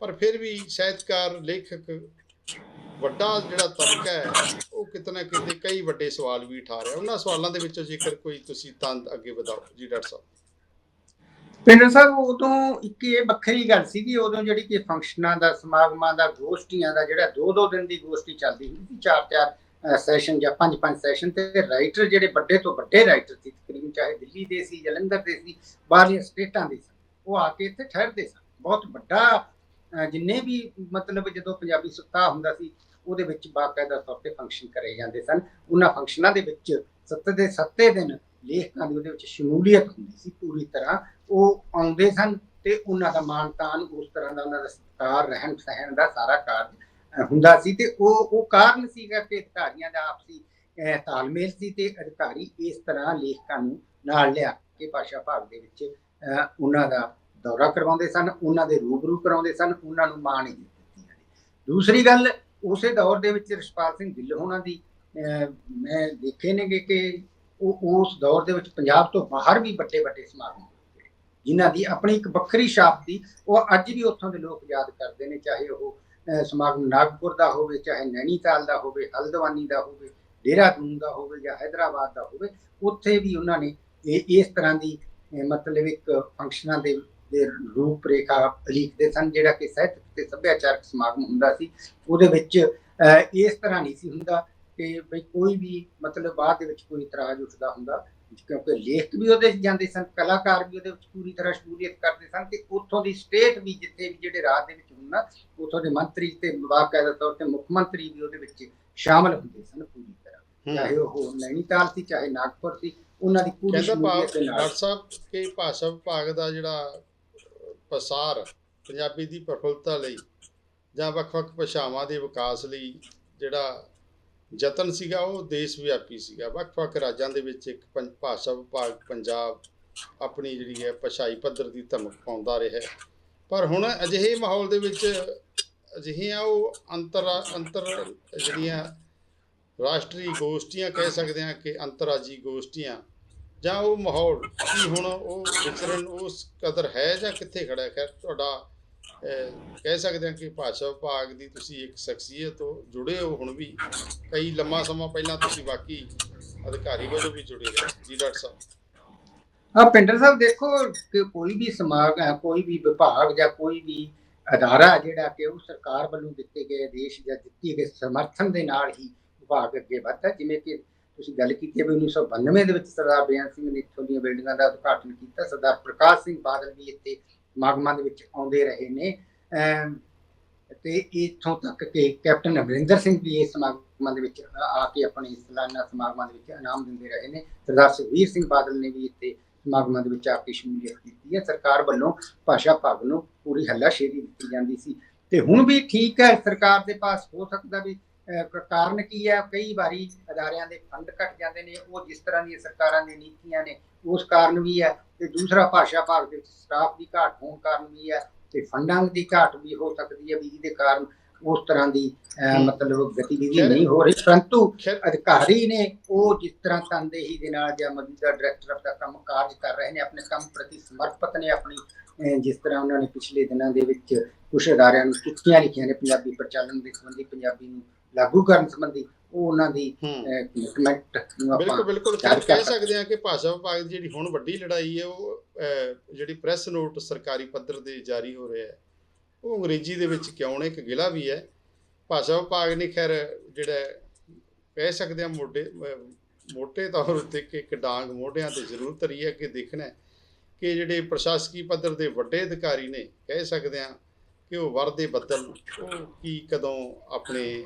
ਪਰ ਫਿਰ ਵੀ ਸਾਹਿਤਕਾਰ, ਲੇਖਕ ਵੱਡਾ ਜਿਹੜਾ ਤਬਕਾ ਹੈ, ਉਹ ਕਿਤੇ ਕਿਤੇ ਕਈ ਵੱਡੇ ਸਵਾਲ ਵੀ ਉਠਾ ਰਿਹਾ। ਉਹਨਾਂ ਸਵਾਲਾਂ ਦੇ ਵਿੱਚੋਂ ਜੇਕਰ ਕੋਈ ਤੁਸੀਂ ਤੰਦ ਅੱਗੇ ਵਧਾਓ ਜੀ, ਡਾਕਟਰ ਸਾਹਿਬ। ਪਿੰਡਰ ਸਾਹਿਬ, ਉਦੋਂ ਇੱਕ ਇਹ ਵੱਖਰੀ ਗੱਲ ਸੀ ਕਿ ਉਦੋਂ ਜਿਹੜੀ ਕਿ ਫੰਕਸ਼ਨਾਂ ਦਾ, ਸਮਾਗਮਾਂ ਦਾ, ਗੋਸ਼ਟੀਆਂ ਦਾ ਜਿਹੜਾ ਦੋ ਦੋ ਦਿਨ ਦੀ ਗੋਸ਼ਟੀ ਚੱਲਦੀ ਹੁੰਦੀ ਸੀ, ਚਾਰ ਚਾਰ ਸੈਸ਼ਨ ਜਾਂ ਪੰਜ ਪੰਜ ਸੈਸ਼ਨ ਤੇ ਰਾਈਟਰ ਜਿਹੜੇ ਵੱਡੇ ਤੋਂ ਵੱਡੇ ਰਾਈਟਰ ਸੀ, ਤਕਰੀਬਨ ਚਾਹੇ ਦਿੱਲੀ ਦੇ ਸੀ, ਜਲੰਧਰ ਦੇ ਸੀ, ਬਾਹਰਲੀਆਂ ਸਟੇਟਾਂ ਦੇ ਸਨ ਉਹ ਆ ਕੇ ਇੱਥੇ ਠਹਿਰਦੇ ਸਨ। ਬਹੁਤ ਵੱਡਾ ਜਿੰਨੇ ਵੀ ਮਤਲਬ ਜਦੋਂ ਪੰਜਾਬੀ ਸਪਤਾਹ ਹੁੰਦਾ ਸੀ, ਉਹਦੇ ਵਿੱਚ ਬਾਕਾਇਦਾ ਤੌਰ ਤੇ ਫੰਕਸ਼ਨ ਕਰੇ ਜਾਂਦੇ ਸਨ। ਉਹਨਾਂ ਫੰਕਸ਼ਨਾਂ ਦੇ ਵਿੱਚ ਸੱਤ ਦੇ ਸੱਤੇ ਦਿਨ ਲੇਖਕਾਂ ਦੀ ਉਹਦੇ ਵਿੱਚ ਸ਼ਮੂਲੀਅਤ ਹੁੰਦੀ ਸੀ ਪੂਰੀ ਤਰ੍ਹਾਂ। ਉਹ ਆਉਂਦੇ ਸਨ ਤੇ ਉਹਨਾਂ ਦਾ ਮਾਣ ਤਾਣ, ਉਸ ਤਰ੍ਹਾਂ ਦਾ ਉਹਨਾਂ ਦਾ ਸਤਿਕਾਰ, ਰਹਿਣ ਸਹਿਣ ਦਾ ਸਾਰਾ ਕਾਰਜ ਹੁੰਦਾ ਸੀ ਤੇ ਉਹ ਉਹ ਕਾਰਨ ਸੀਗਾ ਕਿ ਅਧਿਕਾਰੀਆਂ ਦਾ ਆਪਸੀ ਤਾਲਮੇਲ ਸੀ ਤੇ ਅਧਿਕਾਰੀ ਇਸ ਤਰ੍ਹਾਂ ਲੇਖਕਾਂ ਨੂੰ ਨਾਲ ਲਿਆ ਕੇ ਭਾਸ਼ਾ ਭਾਗ ਦੇ ਵਿੱਚ ਉਹਨਾਂ ਦਾ ਦੌਰਾ ਕਰਵਾਉਂਦੇ ਸਨ, ਉਹਨਾਂ ਦੇ ਰੂਬਰੂ ਕਰਾਉਂਦੇ ਸਨ, ਉਹਨਾਂ ਨੂੰ ਮਾਣ ਹੀ ਦਿੱਤੀਆਂ ਨੇ ਦੂਸਰੀ ਗੱਲ, ਉਸੇ ਦੌਰ ਦੇ ਵਿੱਚ ਰਸ਼ਪਾਲ ਸਿੰਘ ਗਿੱਲ ਹੋਣਾ ਦੀ ਮੈਂ ਦੇਖੇ ਨੇ ਕਿ ਉਹ, ਉਸ ਦੌਰ ਦੇ ਵਿੱਚ ਪੰਜਾਬ ਤੋਂ ਬਾਹਰ ਵੀ ਵੱਡੇ ਵੱਡੇ ਸਮਾਗਮ ਜਿਨ੍ਹਾਂ ਦੀ ਆਪਣੀ ਇੱਕ ਵੱਖਰੀ ਛਾਪ ਦੀ ਉਹ ਅੱਜ ਵੀ ਉੱਥੋਂ ਦੇ ਲੋਕ ਯਾਦ ਕਰਦੇ ਨੇ, ਚਾਹੇ ਉਹ ਸਮਾਗਮ ਨਾਗਪੁਰ ਦਾ ਹੋਵੇ, ਚਾਹੇ ਨੈਣੀਤਾਲ ਦਾ ਹੋਵੇ, ਹਲਦਵਾਨੀ ਦਾ ਹੋਵੇ, ਦੇਹਰਾਦੂਨ ਦਾ ਹੋਵੇ ਜਾਂ ਹైదరాబాద్ ਦਾ ਹੋਵੇ, ਉੱਥੇ ਵੀ ਉਹਨਾਂ ਨੇ ਇਸ ਤਰ੍ਹਾਂ ਦੀ ਮਤਲਬ ਇੱਕ ਫੰਕਸ਼ਨਾਂ ਦੇ ਦੇ ਰੂਪ ਰੇਖਾ ਲਿਖਦੇ ਸਨ ਜਿਹੜਾ ਕਿ ਸਾਹਿਤਕ ਤੇ ਸੱਭਿਆਚਾਰਕ ਸਮਾਗਮ ਹੁੰਦਾ ਸੀ। ਉਹਦੇ ਵਿੱਚ ਇਸ ਤਰ੍ਹਾਂ ਨਹੀਂ ਸੀ ਹੁੰਦਾ ਕਿ ਬਈ ਕੋਈ ਵੀ ਮਤਲਬ ਬਾਅਦ ਦੇ ਵਿੱਚ ਕੋਈ ਇਤਰਾਜ਼ ਉੱਠਦਾ ਹੁੰਦਾ ਕਿਉਂਕਿ ਲੇਖਕ ਵੀ ਉਹਦੇ 'ਚ ਜਾਂਦੇ ਸਨ ਕਲਾਕਾਰ ਵੀ ਉਹਦੇ ਵਿੱਚ ਪੂਰੀ ਤਰ੍ਹਾਂ ਸ਼ਮੂਲੀਅਤ ਕਰਦੇ ਸਨ ਤੇ ਉੱਥੋਂ ਦੀ ਸਟੇਟ ਵੀ ਜਿੱਥੇ ਵੀ ਜਿਹੜੇ ਰਾਜ ਦੇ ਵਿੱਚ ਹੁੰਦਾ ਉੱਥੋਂ ਦੇ ਮੰਤਰੀ ਤੇ ਬਾਕਾਇਦਾ ਤੌਰ ਤੇ ਮੁੱਖ ਮੰਤਰੀ ਵੀ ਉਹਦੇ ਵਿੱਚ ਸ਼ਾਮਲ ਹੁੰਦੇ ਸਨ ਪੂਰੀ ਤਰ੍ਹਾਂ। ਚਾਹੇ ਉਹ ਨੈਣੀਤਾਲ ਸੀ ਚਾਹੇ ਨਾਗਪੁਰ ਸੀ ਉਹਨਾਂ ਦੀ ਪੂਰੀ ਸ਼ਮੂਲੀਅਤ ਦੇ ਨਾਲ। ਡਾਕਟਰ ਸਾਹਿਬ ਕਿ ਭਾਸ਼ਾ ਵਿਭਾਗ ਦਾ ਜਿਹੜਾ ਪਸਾਰ ਪੰਜਾਬੀ ਦੀ ਪ੍ਰਫੁੱਲਤਾ ਲਈ ਜਾਂ ਵੱਖ-ਵੱਖ ਭਾਸ਼ਾਵਾਂ ਦੇ ਵਿਕਾਸ ਲਈ ਜਿਹੜਾ ਯਤਨ ਸੀਗਾ, ਉਹ ਦੇਸ਼ ਵਿਆਪੀ ਸੀਗਾ। ਵੱਖ-ਵੱਖ ਰਾਜਾਂ ਦੇ ਵਿੱਚ ਇੱਕ ਪੰ- ਭਾਸ਼ਾ ਵਿਭਾਗ ਪੰਜਾਬ ਆਪਣੀ ਜਿਹੜੀ ਹੈ ਭਾਸ਼ਾਈ ਪੱਧਰ ਦੀ ਧਮਕ ਪਾਉਂਦਾ ਰਿਹਾ। ਪਰ ਹੁਣ ਅਜਿਹੇ ਮਾਹੌਲ ਦੇ ਵਿੱਚ ਅਜਿਹੀਆਂ ਉਹ ਅੰਤਰ ਅੰਤਰ ਜਿਹੜੀਆਂ ਰਾਸ਼ਟਰੀ ਗੋਸ਼ਟੀਆਂ ਕਹਿ ਸਕਦੇ ਹਾਂ ਕਿ ਅੰਤਰਰਾਜੀ ਗੋਸ਼ਟੀਆਂ ਜਾਂ ਉਹ ਮਾਹੌਲ ਕੀ ਹੁਣ ਉਹ ਵਿਚਰਨ ਉਸ ਕਦਰ ਹੈ ਜਾਂ ਕਿੱਥੇ ਖੜਾ ਹੈ? ਖੈਰ, ਤੁਹਾਡਾ ਕਹਿ ਸਕਦੇ ਹਾਂ ਕਿ ਭਾਸ਼ਾ ਵਿਭਾਗ ਦੀ ਤੁਸੀਂ ਇੱਕ ਸ਼ਖਸੀਅਤ ਹੋ ਜੁੜੇ ਹੋ, ਹੁਣ ਵੀ ਕਈ ਲੰਮਾ ਸਮਾਂ ਪਹਿਲਾਂ ਤੁਸੀਂ ਬਾਕੀ ਅਧਿਕਾਰੀ ਵਜੋਂ ਵੀ ਜੁੜੇ ਰਹੇ ਜੀ, ਡਾਕਟਰ ਸਾਹਿਬ। ਆ ਪਿੰਡਰ ਸਾਹਿਬ, ਦੇਖੋ ਕਿ ਕੋਈ ਵੀ ਸਮਾਗ ਹੈ ਕੋਈ ਵੀ ਵਿਭਾਗ ਜਾਂ ਕੋਈ ਵੀ ਅਦਾਰਾ ਜਿਹੜਾ ਕਿ ਉਹ ਸਰਕਾਰ ਵੱਲੋਂ ਦਿੱਤੇ ਗਏ ਆਦੇਸ਼ ਜਾਂ ਦਿੱਤੀ ਗਏ ਸਮਰਥਨ ਦੇ ਨਾਲ ਹੀ ਵਿਭਾਗ ਅੱਗੇ ਵੱਧਦਾ ਜਿਵੇਂ ਕਿ ਤੁਸੀਂ ਗੱਲ ਕੀਤੀ ਹੈ ਵੀ 1992 ਦੇ ਵਿੱਚ ਸਰਦਾਰ ਬੇਅੰਤ ਸਿੰਘ ਨੇ ਇੱਥੋਂ ਦੀਆਂ ਬਿਲਡਿੰਗਾਂ ਦਾ ਉਦਘਾਟਨ ਕੀਤਾ। ਸਰਦਾਰ ਪ੍ਰਕਾਸ਼ ਸਿੰਘ ਬਾਦਲ ਵੀ ਇੱਥੇ ਸਮਾਗਮਾਂ ਦੇ ਵਿੱਚ ਆਉਂਦੇ ਰਹੇ ਨੇ। ਤੇ ਇੱਥੋਂ ਤੱਕ ਕਿ ਕੈਪਟਨ ਅਮਰਿੰਦਰ ਸਿੰਘ ਵੀ ਇਸ ਸਮਾਗਮਾਂ ਦੇ ਵਿੱਚ ਆ ਕੇ ਆਪਣੇ ਸਲਾਨਾ ਸਮਾਗਮਾਂ ਦੇ ਵਿੱਚ ਇਨਾਮ ਦਿੰਦੇ ਰਹੇ ਨੇ। ਸਰਦਾਰ ਸੁਖਬੀਰ ਸਿੰਘ ਬਾਦਲ ਨੇ ਵੀ ਇੱਥੇ ਸਮਾਗਮਾਂ ਦੇ ਵਿੱਚ ਆ ਕੇ ਸ਼ਮੂਲੀਅਤ ਕੀਤੀ ਹੈ। ਸਰਕਾਰ ਵੱਲੋਂ ਭਾਸ਼ਾ ਭਾਗ ਨੂੰ ਪੂਰੀ ਹੱਲਾਸ਼ੇਰੀ ਦਿੱਤੀ ਜਾਂਦੀ ਸੀ। ਤੇ ਹੁਣ ਵੀ ਠੀਕ ਹੈ, ਸਰਕਾਰ ਦੇ ਪਾਸ ਹੋ ਸਕਦਾ ਵੀ ਕਾਰਨ ਕੀ ਹੈ ਕਈ ਵਾਰੀ ਅਦਾਰਿਆਂ ਦੇ ਫੰਡ ਘਟ ਜਾਂਦੇ ਨੇ ਉਹ ਜਿਸ ਤਰ੍ਹਾਂ ਦੀਆਂ ਸਰਕਾਰਾਂ ਦੀਆਂ ਨੀਤੀਆਂ ਨੇ ਉਸ ਕਾਰਨ ਵੀ ਹੈ ਤੇ ਦੂਸਰਾ ਭਾਸ਼ਾ ਭਾਗ ਦੇ ਵਿੱਚ ਸਟਾਫ ਦੀ ਘਾਟ ਹੋਣ ਕਾਰਨ ਵੀ ਹੈ ਤੇ ਫੰਡਾਂ ਦੀ ਘਾਟ ਵੀ ਹੋ ਸਕਦੀ ਹੈ ਵੀ ਜਿਹਦੇ ਕਾਰਨ ਉਸ ਤਰ੍ਹਾਂ ਦੀ। ਮਤਲਬ ਗਤੀਵਿਧੀ ਨਹੀਂ ਹੋ ਰਹੀ ਪਰੰਤੂ ਅਧਿਕਾਰੀ ਨੇ ਉਹ ਜਿਸ ਤਰ੍ਹਾਂ ਤਨਦੇਹੀ ਦੇ ਨਾਲ ਜਾਂ ਮੌਜੂਦਾ ਡਾਇਰੈਕਟਰ ਦਾ ਕੰਮ ਕਾਰਜ ਕਰ ਰਹੇ ਨੇ ਆਪਣੇ ਕੰਮ ਪ੍ਰਤੀ ਸਮਰਪਿਤ ਨੇ ਆਪਣੀ ਜਿਸ ਤਰ੍ਹਾਂ ਉਹਨਾਂ ਨੇ ਪਿਛਲੇ ਦਿਨਾਂ ਦੇ ਵਿੱਚ ਕੁਝ ਅਦਾਰਿਆਂ ਨੂੰ ਚਿੱਠੀਆਂ ਲਿਖੀਆਂ ਨੇ ਪੰਜਾਬੀ ਪ੍ਰਚਲਨ ਦੇ ਸੰਬੰਧੀ ਪੰਜਾਬੀ ਨੂੰ ਲਾਗੂ ਕਰਨ ਸੰਬੰਧੀ ਉਹ ਉਹਨਾਂ ਦੀ ਕਮਿਟਮੈਂਟ ਨੂੰ ਬਿਲਕੁਲ ਆਪਾਂ ਬਿਲਕੁਲ ਕਹਿ ਸਕਦੇ ਹਾਂ ਕਿ ਭਾਸ਼ਾ ਵਿਭਾਗ ਦੀ ਜਿਹੜੀ ਹੁਣ ਵੱਡੀ ਲੜਾਈ ਹੈ ਉਹ ਜਿਹੜੀ ਪ੍ਰੈਸ ਨੋਟ ਸਰਕਾਰੀ ਪੱਧਰ ਤੇ ਜਾਰੀ ਹੋ ਰਿਹਾ ਹੈ ਉਹ ਅੰਗਰੇਜ਼ੀ ਦੇ ਵਿੱਚ ਕਿਉਂ ਨੇ? ਇੱਕ ਗਿਲਾ ਵੀ ਹੈ। ਭਾਸ਼ਾ ਵਿਭਾਗ ਨੇ ਖੈਰ ਜਿਹੜਾ ਕਹਿ ਸਕਦੇ ਹਾਂ ਮੋਢੇ ਮੋਟੇ ਤੌਰ ਉੱਤੇ ਕਿ ਇੱਕ ਡਾਂਗ ਮੋਢਿਆਂ ਤੇ ਜ਼ਰੂਰ ਧਰੀ ਹੈ ਕਿ ਦੇਖਣਾ ਕਿ ਜਿਹੜੇ ਪ੍ਰਸ਼ਾਸਕੀ ਪੱਧਰ ਦੇ ਵੱਡੇ ਅਧਿਕਾਰੀ ਨੇ ਕਹਿ ਸਕਦੇ ਹਾਂ ਕਿ ਉਹ ਵਰਦੇ ਬੱਦਲ ਉਹ ਕੀ ਕਦੋਂ ਆਪਣੇ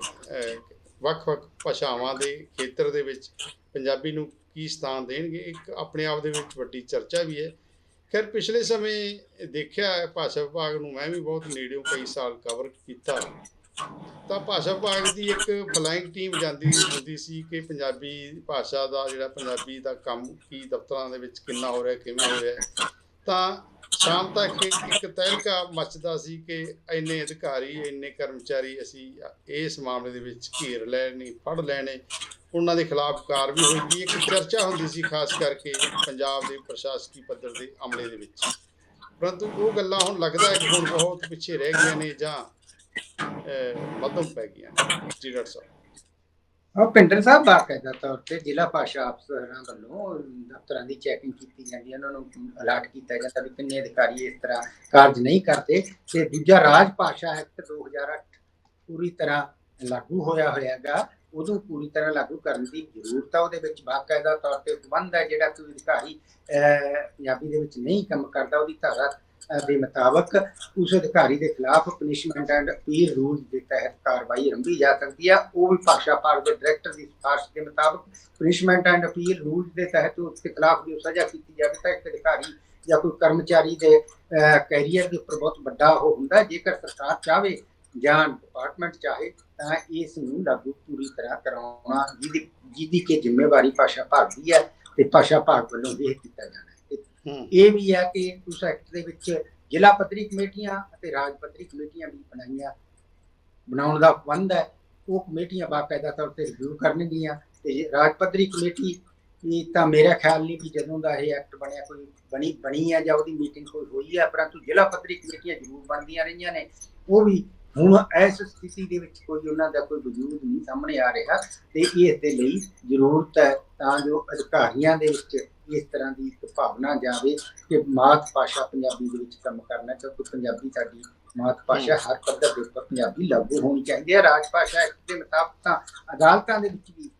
ਵੱਖ-ਵੱਖ ਭਾਸ਼ਾਵਾਂ ਦੇ ਖੇਤਰ ਦੇ ਵਿੱਚ ਪੰਜਾਬੀ ਨੂੰ ਕੀ ਸਥਾਨ ਦੇਣਗੇ? ਇੱਕ ਆਪਣੇ ਆਪ ਦੇ ਵਿੱਚ ਵੱਡੀ ਚਰਚਾ ਵੀ ਹੈ। ਖੈਰ ਪਿਛਲੇ ਸਮੇਂ ਦੇਖਿਆ ਹੈ ਭਾਸ਼ਾ ਵਿਭਾਗ ਨੂੰ ਮੈਂ ਵੀ ਬਹੁਤ ਨੇੜਿਓਂ ਕਈ ਸਾਲ ਕਵਰ ਕੀਤਾ। ਤਾਂ ਭਾਸ਼ਾ ਵਿਭਾਗ ਦੀ ਇੱਕ ਫਲਾਈਂਗ ਟੀਮ ਜਾਂਦੀ ਹੁੰਦੀ ਸੀ ਕਿ ਪੰਜਾਬੀ ਭਾਸ਼ਾ ਦਾ ਜਿਹੜਾ ਪੰਜਾਬੀ ਦਾ ਕੰਮ ਕੀ ਦਫ਼ਤਰਾਂ ਦੇ ਵਿੱਚ ਕਿੰਨਾ ਹੋ ਰਿਹਾ ਕਿਵੇਂ ਹੋ ਰਿਹਾ। ਤਾਂ ਸ਼ਾਮ ਤੱਕ ਇੱਕ ਤਹਿਲਕਾ ਮੱਚਦਾ ਸੀ ਕਿ ਇੰਨੇ ਅਧਿਕਾਰੀ ਇੰਨੇ ਕਰਮਚਾਰੀ ਅਸੀਂ ਇਸ ਮਾਮਲੇ ਦੇ ਵਿੱਚ ਘੇਰ ਲੈਣੇ ਫੜ ਲੈਣੇ। ਉਹਨਾਂ ਦੇ ਖਿਲਾਫ ਕਾਰਵਾਈ ਹੋਏਗੀ ਇੱਕ ਚਰਚਾ ਹੁੰਦੀ ਸੀ ਖਾਸ ਕਰਕੇ ਪੰਜਾਬ ਦੇ ਪ੍ਰਸ਼ਾਸਕੀ ਪੱਧਰ ਦੇ ਅਮਲੇ ਦੇ ਵਿੱਚ। ਪਰੰਤੂ ਉਹ ਗੱਲਾਂ ਹੁਣ ਲੱਗਦਾ ਹੈ ਕਿ ਹੁਣ ਬਹੁਤ ਪਿੱਛੇ ਰਹਿ ਗਈਆਂ ਨੇ ਜਾਂ ਅਹ, ਮੱਧਮ ਪੈ ਗਈਆਂ ਨੇ। ਜੀ ਡਾਕਟਰ ਸਾਹਿਬ। ਉਹ ਸਾਹਿਬ ਬਾਕਾਇਦਾ ਤੌਰ ਤੇ ਜ਼ਿਲ੍ਹਾ ਭਾਸ਼ਾ ਅਫਸਰਾਂ ਵੱਲੋਂ ਦਫ਼ਤਰਾਂ ਦੀ ਚੈਕਿੰਗ ਕੀਤੀ ਜਾਂਦੀ ਹੈ ਉਹਨਾਂ ਨੂੰ ਅਲਰਟ ਕੀਤਾ ਜਾਂਦਾ ਵੀ ਕਿੰਨੇ ਅਧਿਕਾਰੀ ਇਸ ਤਰ੍ਹਾਂ ਕਾਰਜ ਨਹੀਂ ਕਰਦੇ ਤੇ ਦੂਜਾ ਰਾਜ ਭਾਸ਼ਾ ਐਕਟ 2008 ਪੂਰੀ ਤਰ੍ਹਾਂ ਲਾਗੂ ਹੋਇਆ ਹੋਇਆਗਾ ਉਦੋਂ ਪੂਰੀ ਤਰ੍ਹਾਂ ਲਾਗੂ ਕਰਨ ਦੀ ਜ਼ਰੂਰਤ ਆ ਉਹਦੇ ਵਿੱਚ ਬਾਕਾਇਦਾ ਤੌਰ ਤੇ ਬੰਦ ਹੈ ਜਿਹੜਾ ਕੋਈ ਅਧਿਕਾਰੀ ਅਹ, ਪੰਜਾਬੀ ਦੇ ਵਿੱਚ ਨਹੀਂ ਕੰਮ ਕਰਦਾ ਉਹਦੀ ਧਾਰਾ ਦੇ ਮੁਤਾਬਕ ਉਸ ਅਧਿਕਾਰੀ ਦੇ ਖਿਲਾਫ ਪਨਿਸ਼ਮੈਂਟ ਐਂਡ ਅਪੀਲ ਰੂਲ ਦੇ ਤਹਿਤ ਕਾਰਵਾਈ ਆਰੰਭੀ ਜਾ ਸਕਦੀ ਹੈ ਉਹ ਵੀ ਭਾਸ਼ਾ ਭਾਰਤ ਦੇ ਡਾਇਰੈਕਟਰ ਦੀ ਸਿਫਾਰਿਸ਼ ਦੇ ਮੁਤਾਬਕ ਪਨਿਸ਼ਮੈਂਟ ਐਂਡ ਅਪੀਲ ਰੂਲ ਦੇ ਤਹਿਤ ਉਸ ਦੇ ਖਿਲਾਫ ਜੋ ਸਜ਼ਾ ਕੀਤੀ ਜਾਵੇ ਤਾਂ ਇੱਕ ਅਧਿਕਾਰੀ ਜਾਂ ਕੋਈ ਕਰਮਚਾਰੀ ਦੇ ਕੈਰੀਅਰ ਦੇ ਉੱਪਰ ਬਹੁਤ ਵੱਡਾ ਉਹ ਹੁੰਦਾ। ਜੇਕਰ ਸਰਕਾਰ ਚਾਹੇ ਜਾਂ ਡਿਪਾਰਟਮੈਂਟ ਚਾਹੇ ਤਾਂ ਇਸ ਨੂੰ ਲਾਗੂ ਪੂਰੀ ਤਰ੍ਹਾਂ ਕਰਾਉਣਾ ਜਿਹਦੀ ਜਿਹਦੀ ਕਿ ਜ਼ਿੰਮੇਵਾਰੀ ਭਾਸ਼ਾ ਭਾਰਤ ਦੀ ਹੈ ਤੇ ਭਾਸ਼ਾ ਭਾਰਤ ਵੱਲੋਂ ਇਹ ਕੀਤਾ ਜਾਣਾ ਇਹ ਵੀ ਹੈ ਕਿ ਉਸ ਐਕਟ ਦੇ ਵਿੱਚ ਜ਼ਿਲ੍ਹਾ ਪੱਧਰੀ ਕਮੇਟੀਆਂ ਅਤੇ ਰਾਜ ਪੱਧਰੀ ਕਮੇਟੀਆਂ ਵੀ ਬਣਾਈਆਂ। ਬਣਾਉਣ ਦਾ ਬੰਦ ਹੈ। ਉਹ ਕਮੇਟੀਆਂ ਬਾਕਾਇਦਾ ਤੌਰ ਤੇ ਰਿਵਿਊ ਕਰਨਗੀਆਂ ਤੇ ਰਾਜ ਪੱਧਰੀ ਕਮੇਟੀ ਇਹ ਤਾਂ ਮੇਰਾ ਖਿਆਲ ਨਹੀਂ ਵੀ ਜਦੋਂ ਦਾ ਇਹ ਐਕਟ ਬਣਿਆ ਕੋਈ ਬਣੀ ਬਣੀ ਹੈ ਜਾਂ ਉਹਦੀ ਮੀਟਿੰਗ ਕੋਈ ਹੋਈ ਹੈ, ਪਰੰਤੂ ਜ਼ਿਲ੍ਹਾ ਪੱਧਰੀ ਕਮੇਟੀਆਂ ਜ਼ਰੂਰ ਬਣਦੀਆਂ ਰਹੀਆਂ ਨੇ। ਉਹ ਵੀ ਹੁਣ ਇਸ ਸਥਿਤੀ ਦੇ ਵਿੱਚ ਕੋਈ ਉਹਨਾਂ ਦਾ ਕੋਈ ਵਜੂਦ ਨਹੀਂ ਸਾਹਮਣੇ ਆ ਰਿਹਾ ਤੇ ਇਸ ਦੇ ਲਈ ਜ਼ਰੂਰਤ ਹੈ ਤਾਂ ਜੋ ਅਧਿਕਾਰੀਆਂ ਦੇ ਵਿੱਚ ਇਸ ਤਰ੍ਹਾਂ ਦੀ ਇੱਕ ਭਾਵਨਾ ਜਾਵੇ ਕਿ ਮਾਤ ਭਾਸ਼ਾ ਪੰਜਾਬੀ ਦੇ ਵਿੱਚ ਕੰਮ ਕਰਨਾ ਕਿਉਂਕਿ ਪੰਜਾਬੀ ਸਾਡੀ ਮਾਤ ਭਾਸ਼ਾ ਹਰ ਪੱਧਰ ਦੇ ਉੱਪਰ ਪੰਜਾਬੀ ਲਾਗੂ ਹੋਣੀ ਚਾਹੀਦੀ ਹੈ। ਰਾਜ ਭਾਸ਼ਾ ਐਕਟ ਦੇ ਮੁਤਾਬਕ ਤਾਂ ਅਦਾਲਤਾਂ ਦੇ ਵਿੱਚ ਵੀ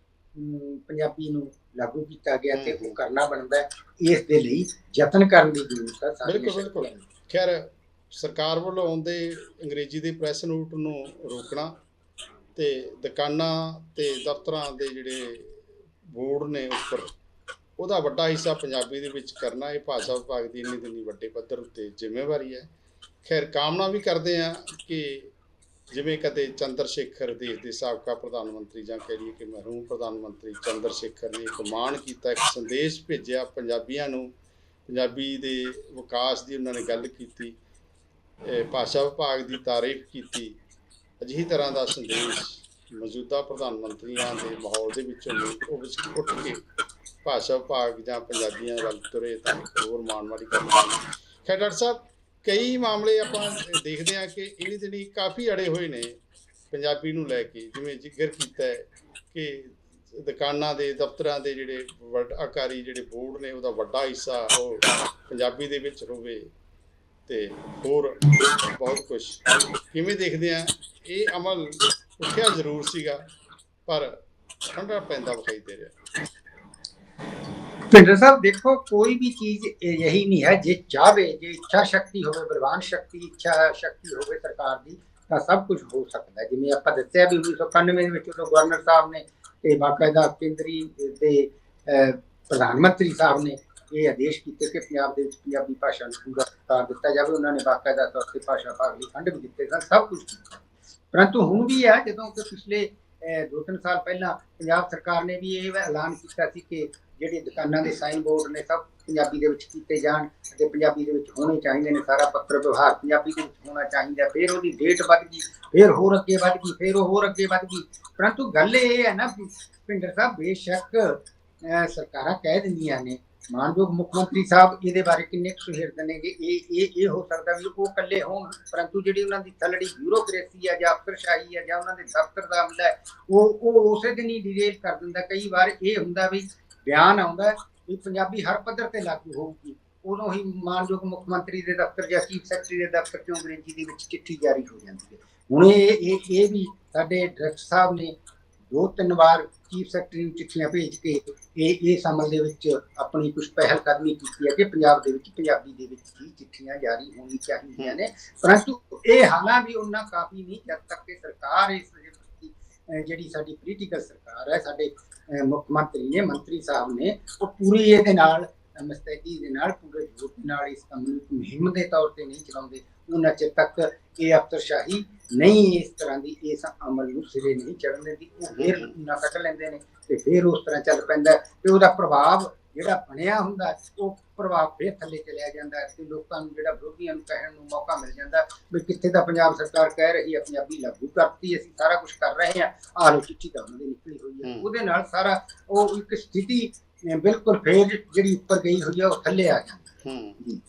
ਪੰਜਾਬੀ ਨੂੰ ਲਾਗੂ ਕੀਤਾ ਗਿਆ ਤੇ ਉਹ ਕਰਨਾ ਬਣਦਾ ਹੈ। ਇਸ ਦੇ ਲਈ ਯਤਨ ਕਰਨ ਦੀ ਜ਼ਰੂਰਤ ਹੈ ਬਿਲਕੁਲ ਬਿਲਕੁਲ। ਖੈਰ ਸਰਕਾਰ ਵੱਲੋਂ ਆਉਂਦੇ ਅੰਗਰੇਜ਼ੀ ਦੇ ਪ੍ਰੈਸ ਨੋਟ ਨੂੰ ਰੋਕਣਾ ਤੇ ਦੁਕਾਨਾਂ ਤੇ ਦਫ਼ਤਰਾਂ ਦੇ ਜਿਹੜੇ ਬੋਰਡ ਨੇ ਉੱਪਰ ਉਹਦਾ ਵੱਡਾ ਹਿੱਸਾ ਪੰਜਾਬੀ ਦੇ ਵਿੱਚ ਕਰਨਾ ਇਹ ਭਾਸ਼ਾ ਵਿਭਾਗ ਦੀ ਇੰਨੀ ਦਿਨੀ ਵੱਡੇ ਪੱਧਰ ਉੱਤੇ ਜ਼ਿੰਮੇਵਾਰੀ ਹੈ। ਖੈਰ, ਕਾਮਨਾ ਵੀ ਕਰਦੇ ਆ ਕਿ ਜਿਵੇਂ ਕਦੇ ਚੰਦਰ ਸ਼ੇਖਰ ਦੇਸ਼ ਦੇ ਸਾਬਕਾ ਪ੍ਰਧਾਨ ਮੰਤਰੀ ਜਾਂ ਕਹਿ ਲਈਏ ਕਿ ਮਰਹੂਮ ਪ੍ਰਧਾਨ ਮੰਤਰੀ ਚੰਦਰ ਸ਼ੇਖਰ ਨੇ ਇੱਕ ਮਾਣ ਕੀਤਾ, ਇੱਕ ਸੰਦੇਸ਼ ਭੇਜਿਆ ਪੰਜਾਬੀਆਂ ਨੂੰ, ਪੰਜਾਬੀ ਦੇ ਵਿਕਾਸ ਦੀ ਉਹਨਾਂ ਨੇ ਗੱਲ ਕੀਤੀ ਭਾਸ਼ਾ ਵਿਭਾਗ ਦੀ ਤਾਰੀਫ ਕੀਤੀ, ਅਜਿਹੀ ਤਰ੍ਹਾਂ ਦਾ ਸੰਦੇਸ਼ ਮੌਜੂਦਾ ਪ੍ਰਧਾਨ ਮੰਤਰੀਆਂ ਦੇ ਮਾਹੌਲ ਦੇ ਵਿੱਚੋਂ ਉੱਠ ਕੇ ਭਾਸ਼ਾ ਵਿਭਾਗ ਜਾਂ ਪੰਜਾਬੀਆਂ ਵੱਲ ਤੁਰੇ ਤਾਂ ਹੋਰ ਮਾਣ ਵਾਲੀ ਗੱਲ ਖੈਰ, ਡਾਕਟਰ ਸਾਹਿਬ, ਕਈ ਮਾਮਲੇ ਆਪਾਂ ਦੇਖਦੇ ਹਾਂ ਕਿ ਇਹਨੀ ਦਿਨੀ ਕਾਫੀ ਅੜੇ ਹੋਏ ਨੇ ਪੰਜਾਬੀ ਨੂੰ ਲੈ ਕੇ। ਜਿਵੇਂ ਜ਼ਿਕਰ ਕੀਤਾ ਹੈ ਕਿ ਦੁਕਾਨਾਂ ਦੇ, ਦਫ਼ਤਰਾਂ ਦੇ ਜਿਹੜੇ ਵੱਡ ਆਕਾਰੀ ਜਿਹੜੇ ਬੋਰਡ ਨੇ, ਉਹਦਾ ਵੱਡਾ ਹਿੱਸਾ ਉਹ ਪੰਜਾਬੀ ਦੇ ਵਿੱਚ ਹੋਵੇ ਤੇ ਹੋਰ ਬਹੁਤ ਕੁਝ ਕਿਵੇਂ ਦੇਖਦੇ ਆ ਇਹ ਅਮਲ ਉੱਠਿਆ ਜ਼ਰੂਰ ਸੀਗਾ, ਪਰ ਠੰਡਾ ਪੈਂਦਾ ਵਿਖਾਈ ਦੇ ਰਿਹਾ। ਭਿੰਦਰ ਸਾਹਿਬ ਦੇਖੋ ਕੋਈ ਵੀ ਚੀਜ਼ ਇਹ ਯਹੀ ਨਹੀਂ ਹੈ ਜੇ ਚਾਹਵੇ ਜੇ ਇੱਛਾ ਸ਼ਕਤੀ ਹੋਵੇ ਬਲਵਾਨ ਸ਼ਕਤੀ ਇੱਛਾ ਸ਼ਕਤੀ ਹੋਵੇ ਸਰਕਾਰ ਦੀ ਤਾਂ ਸਭ ਕੁਝ ਹੋ ਸਕਦਾ ਜਿਵੇਂ ਆਪਾਂ ਦੱਸਿਆ ਵੀ 1991 ਦੇ ਵਿੱਚ ਉਦੋਂ ਗਵਰਨਰ ਸਾਹਿਬ ਨੇ ਤੇ ਬਾਕਾਇਦਾ ਕੇਂਦਰੀ ਦੇ ਪ੍ਰਧਾਨ ਮੰਤਰੀ ਸਾਹਿਬ ਨੇ ਇਹ ਆਦੇਸ਼ ਕੀਤੇ ਕਿ ਪੰਜਾਬ ਦੇ ਵਿੱਚ ਪੰਜਾਬੀ ਭਾਸ਼ਾ ਨੂੰ ਪੂਰਾ ਸਤਿਕਾਰ ਦਿੱਤਾ ਜਾਵੇ। ਉਹਨਾਂ ਨੇ ਬਾਕਾਇਦਾ ਤੌਰ ਤੇ ਭਾਸ਼ਾ ਭਾਗ ਲਈ ਫੰਡ ਵੀ ਦਿੱਤੇ ਸਨ ਸਭ ਕੁਝ ਕੀਤਾ। ਪਰੰਤੂ ਹੁਣ ਵੀ ਹੈ ਜਦੋਂ ਕਿ ਪਿਛਲੇ ਅਹ, ਦੋ ਤਿੰਨ ਸਾਲ ਪਹਿਲਾਂ ਪੰਜਾਬ ਸਰਕਾਰ ਨੇ ਵੀ ਇਹ ਐਲਾਨ ਕੀਤਾ ਸੀ ਕਿ ਜਿਹੜੇ ਦੁਕਾਨਾਂ ਦੇ ਸਾਈਨ ਬੋਰਡ ਨੇ ਸਭ ਪੰਜਾਬੀ ਦੇ ਵਿੱਚ ਕੀਤੇ ਜਾਣ ਅਤੇ ਪੰਜਾਬੀ ਦੇ ਵਿੱਚ ਹੋਣੇ ਚਾਹੀਦੇ ਨੇ, ਸਾਰਾ ਪੱਤਰ ਵਿਵਹਾਰ ਪੰਜਾਬੀ ਦੇ ਵਿੱਚ ਹੋਣਾ ਚਾਹੀਦਾ। ਫਿਰ ਉਹਦੀ ਡੇਟ ਵੱਧ ਗਈ, ਫਿਰ ਹੋਰ ਅੱਗੇ ਵੱਧ ਗਈ, ਫਿਰ ਉਹ ਹੋਰ ਅੱਗੇ ਵੱਧ ਗਈ। ਪਰੰਤੂ ਗੱਲ ਇਹ ਹੈ ਨਾ ਵੀ ਭਿੰਦਰ ਸਾਹਿਬ, ਬੇਸ਼ੱਕ ਸਰਕਾਰਾਂ ਕਹਿ ਦਿੰਦੀਆਂ ਨੇ, ਮਾਨਯੋਗ ਮੁੱਖ ਮੰਤਰੀ ਸਾਹਿਬ ਇਹਦੇ ਬਾਰੇ ਕਿੰਨੇ ਕੁ ਸੁਹਿਰਦ ਨੇਗੇ ਇਹ ਇਹ ਇਹ ਹੋ ਸਕਦਾ ਵੀ ਉਹ ਇਕੱਲੇ ਹੋਣ, ਪਰੰਤੂ ਜਿਹੜੀ ਉਹਨਾਂ ਦੀ ਥੱਲੜੀ ਬਿਊਰੋਕ੍ਰੇਸੀ ਹੈ ਜਾਂ ਅਫਸਰਸ਼ਾਹੀ ਹੈ ਜਾਂ ਉਹਨਾਂ ਦੇ ਦਫ਼ਤਰ ਦਾ ਅਮਲਾ ਹੈ, ਉਹ ਉਹ ਉਸੇ ਦਿਨ ਹੀ ਡਿਟੇਲ ਕਰ ਦਿੰਦਾ। ਕਈ ਵਾਰ ਇਹ ਹੁੰਦਾ ਵੀ ਬਿਆਨ ਆਉਂਦਾ ਹੈ ਵੀ ਪੰਜਾਬੀ ਹਰ ਪੱਧਰ ਤੇ ਲਾਗੂ ਹੋਊਗੀ। ਉਦੋਂ ਹੀ ਮਾਨਯੋਗ ਮੁੱਖ ਮੰਤਰੀ ਦੇ ਦਫ਼ਤਰ ਜਾਂ ਚੀਫ ਸੈਕਟਰੀ ਦੇ ਦਫ਼ਤਰ ਚੋਂ ਅੰਗਰੇਜ਼ੀ ਦੇ ਵਿੱਚ ਚਿੱਠੀ ਜਾਰੀ ਹੋ ਜਾਂਦੀ ਹੈ। ਹੁਣ ਇਹ ਇਹ ਇਹ ਵੀ ਸਾਡੇ ਡਾਇਰੈਕਟਰ ਸਾਹਿਬ ਨੇ ਦੋ ਤਿੰਨ ਵਾਰ ਚੀਫ ਸੈਕਟਰੀ ਨੂੰ ਚਿੱਠੀਆਂ ਭੇਜ ਕੇ ਇਹ ਇਸ ਅਮਲ ਦੇ ਵਿੱਚ ਆਪਣੀ ਕੁਝ ਪਹਿਲ ਕਦਮੀ ਕੀਤੀ ਹੈ ਕਿ ਪੰਜਾਬ ਦੇ ਵਿੱਚ, ਪੰਜਾਬੀ ਦੇ ਵਿੱਚ ਹੀ ਚਿੱਠੀਆਂ ਜਾਰੀ ਹੋਣੀ ਚਾਹੀਦੀਆਂ ਨੇ। ਪਰੰਤੂ ਇਹ ਹਾਲਾਂ ਵੀ ਉਹਨਾਂ ਕਾਫੀ ਨਹੀਂ, ਜਦ ਤੱਕ ਕਿ ਸਰਕਾਰ ਇਸ ਜਿਹੜੀ ਸਾਡੀ ਪੋਲੀਟੀਕਲ ਸਰਕਾਰ ਹੈ, ਸਾਡੇ ਮੁੱਖ ਮੰਤਰੀ ਨੇ, ਮੰਤਰੀ ਸਾਹਿਬ ਨੇ, ਉਹ ਪੂਰੀ ਇਹਦੇ ਨਾਲ ਅਹ ਦੇ ਨਾਲ, ਪੂਰੇ ਜੋਰ ਨਾਲ ਇਸ ਕੰਮ ਨੂੰ ਮੁਹਿੰਮ ਦੇ ਤੌਰ ਤੇ ਨਹੀਂ ਚਲਾਉਂਦੇ। ਉਹਨਾਂ ਚਿਰ ਤੱਕ ਇਹ ਅਫਸਰਸ਼ਾਹੀ ਨਹੀਂ ਇਸ ਤਰ੍ਹਾਂ ਦੀ, ਇਸ ਅਮਲ ਨੂੰ ਸਿਰੇ ਨਹੀਂ ਚੜਨ ਦਿੰਦੀ। ਉਹ ਫੇਰ ਨਾ ਕੱਟ ਲੈਂਦੇ ਨੇ ਤੇ ਫੇਰ ਉਸ ਤਰ੍ਹਾਂ ਚੱਲ ਪੈਂਦਾ ਹੈ ਤੇ ਉਹਦਾ ਪ੍ਰਭਾਵ ਜਿਹੜਾ ਬਣਿਆ ਹੁੰਦਾ ਉਹ ਪ੍ਰਭਾਵ ਫੇਰ ਥੱਲੇ ਚਲਿਆ ਜਾਂਦਾ ਹੈ ਤੇ ਲੋਕਾਂ ਨੂੰ ਜਿਹੜਾ ਵਿਰੋਧੀਆਂ ਨੂੰ ਕਹਿਣ ਨੂੰ ਮੌਕਾ ਮਿਲ ਜਾਂਦਾ ਹੈ ਵੀ ਕਿੱਥੇ ਤਾਂ ਪੰਜਾਬ ਸਰਕਾਰ ਕਹਿ ਰਹੀ ਹੈ ਪੰਜਾਬੀ ਲਾਗੂ ਕਰਤੀ ਅਸੀਂ ਸਾਰਾ ਕੁਝ ਕਰ ਰਹੇ ਹਾਂ। ਆਹ ਲੋ ਚਿੱਠੀ ਤਾਂ ਉਹਨਾਂ ਦੀ ਨਿਕਲੀ ਹੋਈ ਹੈ। ਉਹਦੇ ਨਾਲ ਸਾਰਾ ਉਹ ਇੱਕ ਸਥਿਤੀ ਬਿਲਕੁਲ ਫੇਰ ਜਿਹੜੀ ਉੱਪਰ ਗਈ ਹੋਈ ਹੈ ਉਹ ਥੱਲੇ ਆ ਜਾਂਦੀ ਹੈ। ਹੂੰ।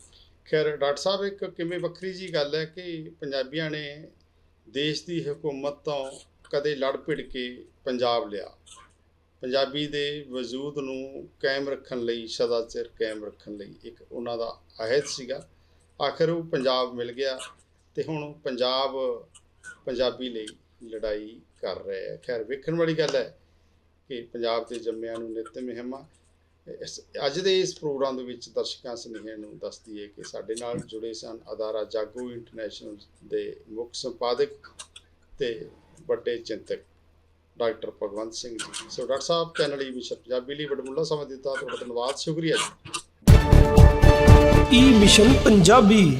ਖੈਰ ਡਾਕਟਰ ਸਾਹਿਬ ਇੱਕ ਕਿਵੇਂ ਵੱਖਰੀ ਜੀ ਗੱਲ ਹੈ ਕਿ ਪੰਜਾਬੀਆਂ ਨੇ ਦੇਸ਼ ਦੀ ਹਕੂਮਤ ਤੋਂ ਕਦੇ ਲੜ ਭਿੜ ਕੇ ਪੰਜਾਬ ਲਿਆ? ਪੰਜਾਬੀ ਦੇ ਵਜੂਦ ਨੂੰ ਕਾਇਮ ਰੱਖਣ ਲਈ, ਸਦਾ ਚਿਰ ਕਾਇਮ ਰੱਖਣ ਲਈ ਇੱਕ ਉਹਨਾਂ ਦਾ ਅਹਿਦ ਸੀਗਾ। ਆਖਰ ਉਹ ਪੰਜਾਬ ਮਿਲ ਗਿਆ ਤੇ ਹੁਣ ਪੰਜਾਬ ਪੰਜਾਬੀ ਲਈ ਲੜਾਈ ਕਰ ਰਿਹਾ ਹੈ। ਖੈਰ, ਵੇਖਣ ਵਾਲੀ ਗੱਲ ਹੈ ਕਿ ਪੰਜਾਬ ਦੇ ਜੰਮਿਆਂ ਨੂੰ ਨਿਤ ਮਹਿਮਾ, ਇਸ ਅੱਜ ਦੇ ਇਸ ਪ੍ਰੋਗਰਾਮ ਦੇ ਵਿੱਚ ਦਰਸ਼ਕਾਂ ਸੁਨੇਹੇ ਨੂੰ ਦੱਸਦੀ ਹੈ ਕਿ ਸਾਡੇ ਨਾਲ ਜੁੜੇ ਸਨ ਅਦਾਰਾ ਜਾਗੋ ਇੰਟਰਨੈਸ਼ਨਲ ਦੇ ਮੁੱਖ ਸੰਪਾਦਕ ਤੇ ਵੱਡੇ ਚਿੰਤਕ doctor Bhagwant Singh ji. So doctor ਸਾਹਿਬ, ਚੈਨਲ ਈ ਮਿਸ਼ਨ ਪੰਜਾਬੀ ਲਈ ਵਡਮੁੱਲਾ ਸਮਾਂ ਦਿੱਤਾ। ਤੁਹਾਡਾ ਧੰਨਵਾਦ, ਸ਼ੁਕਰੀਆ ਜੀ। E mission Punjabi.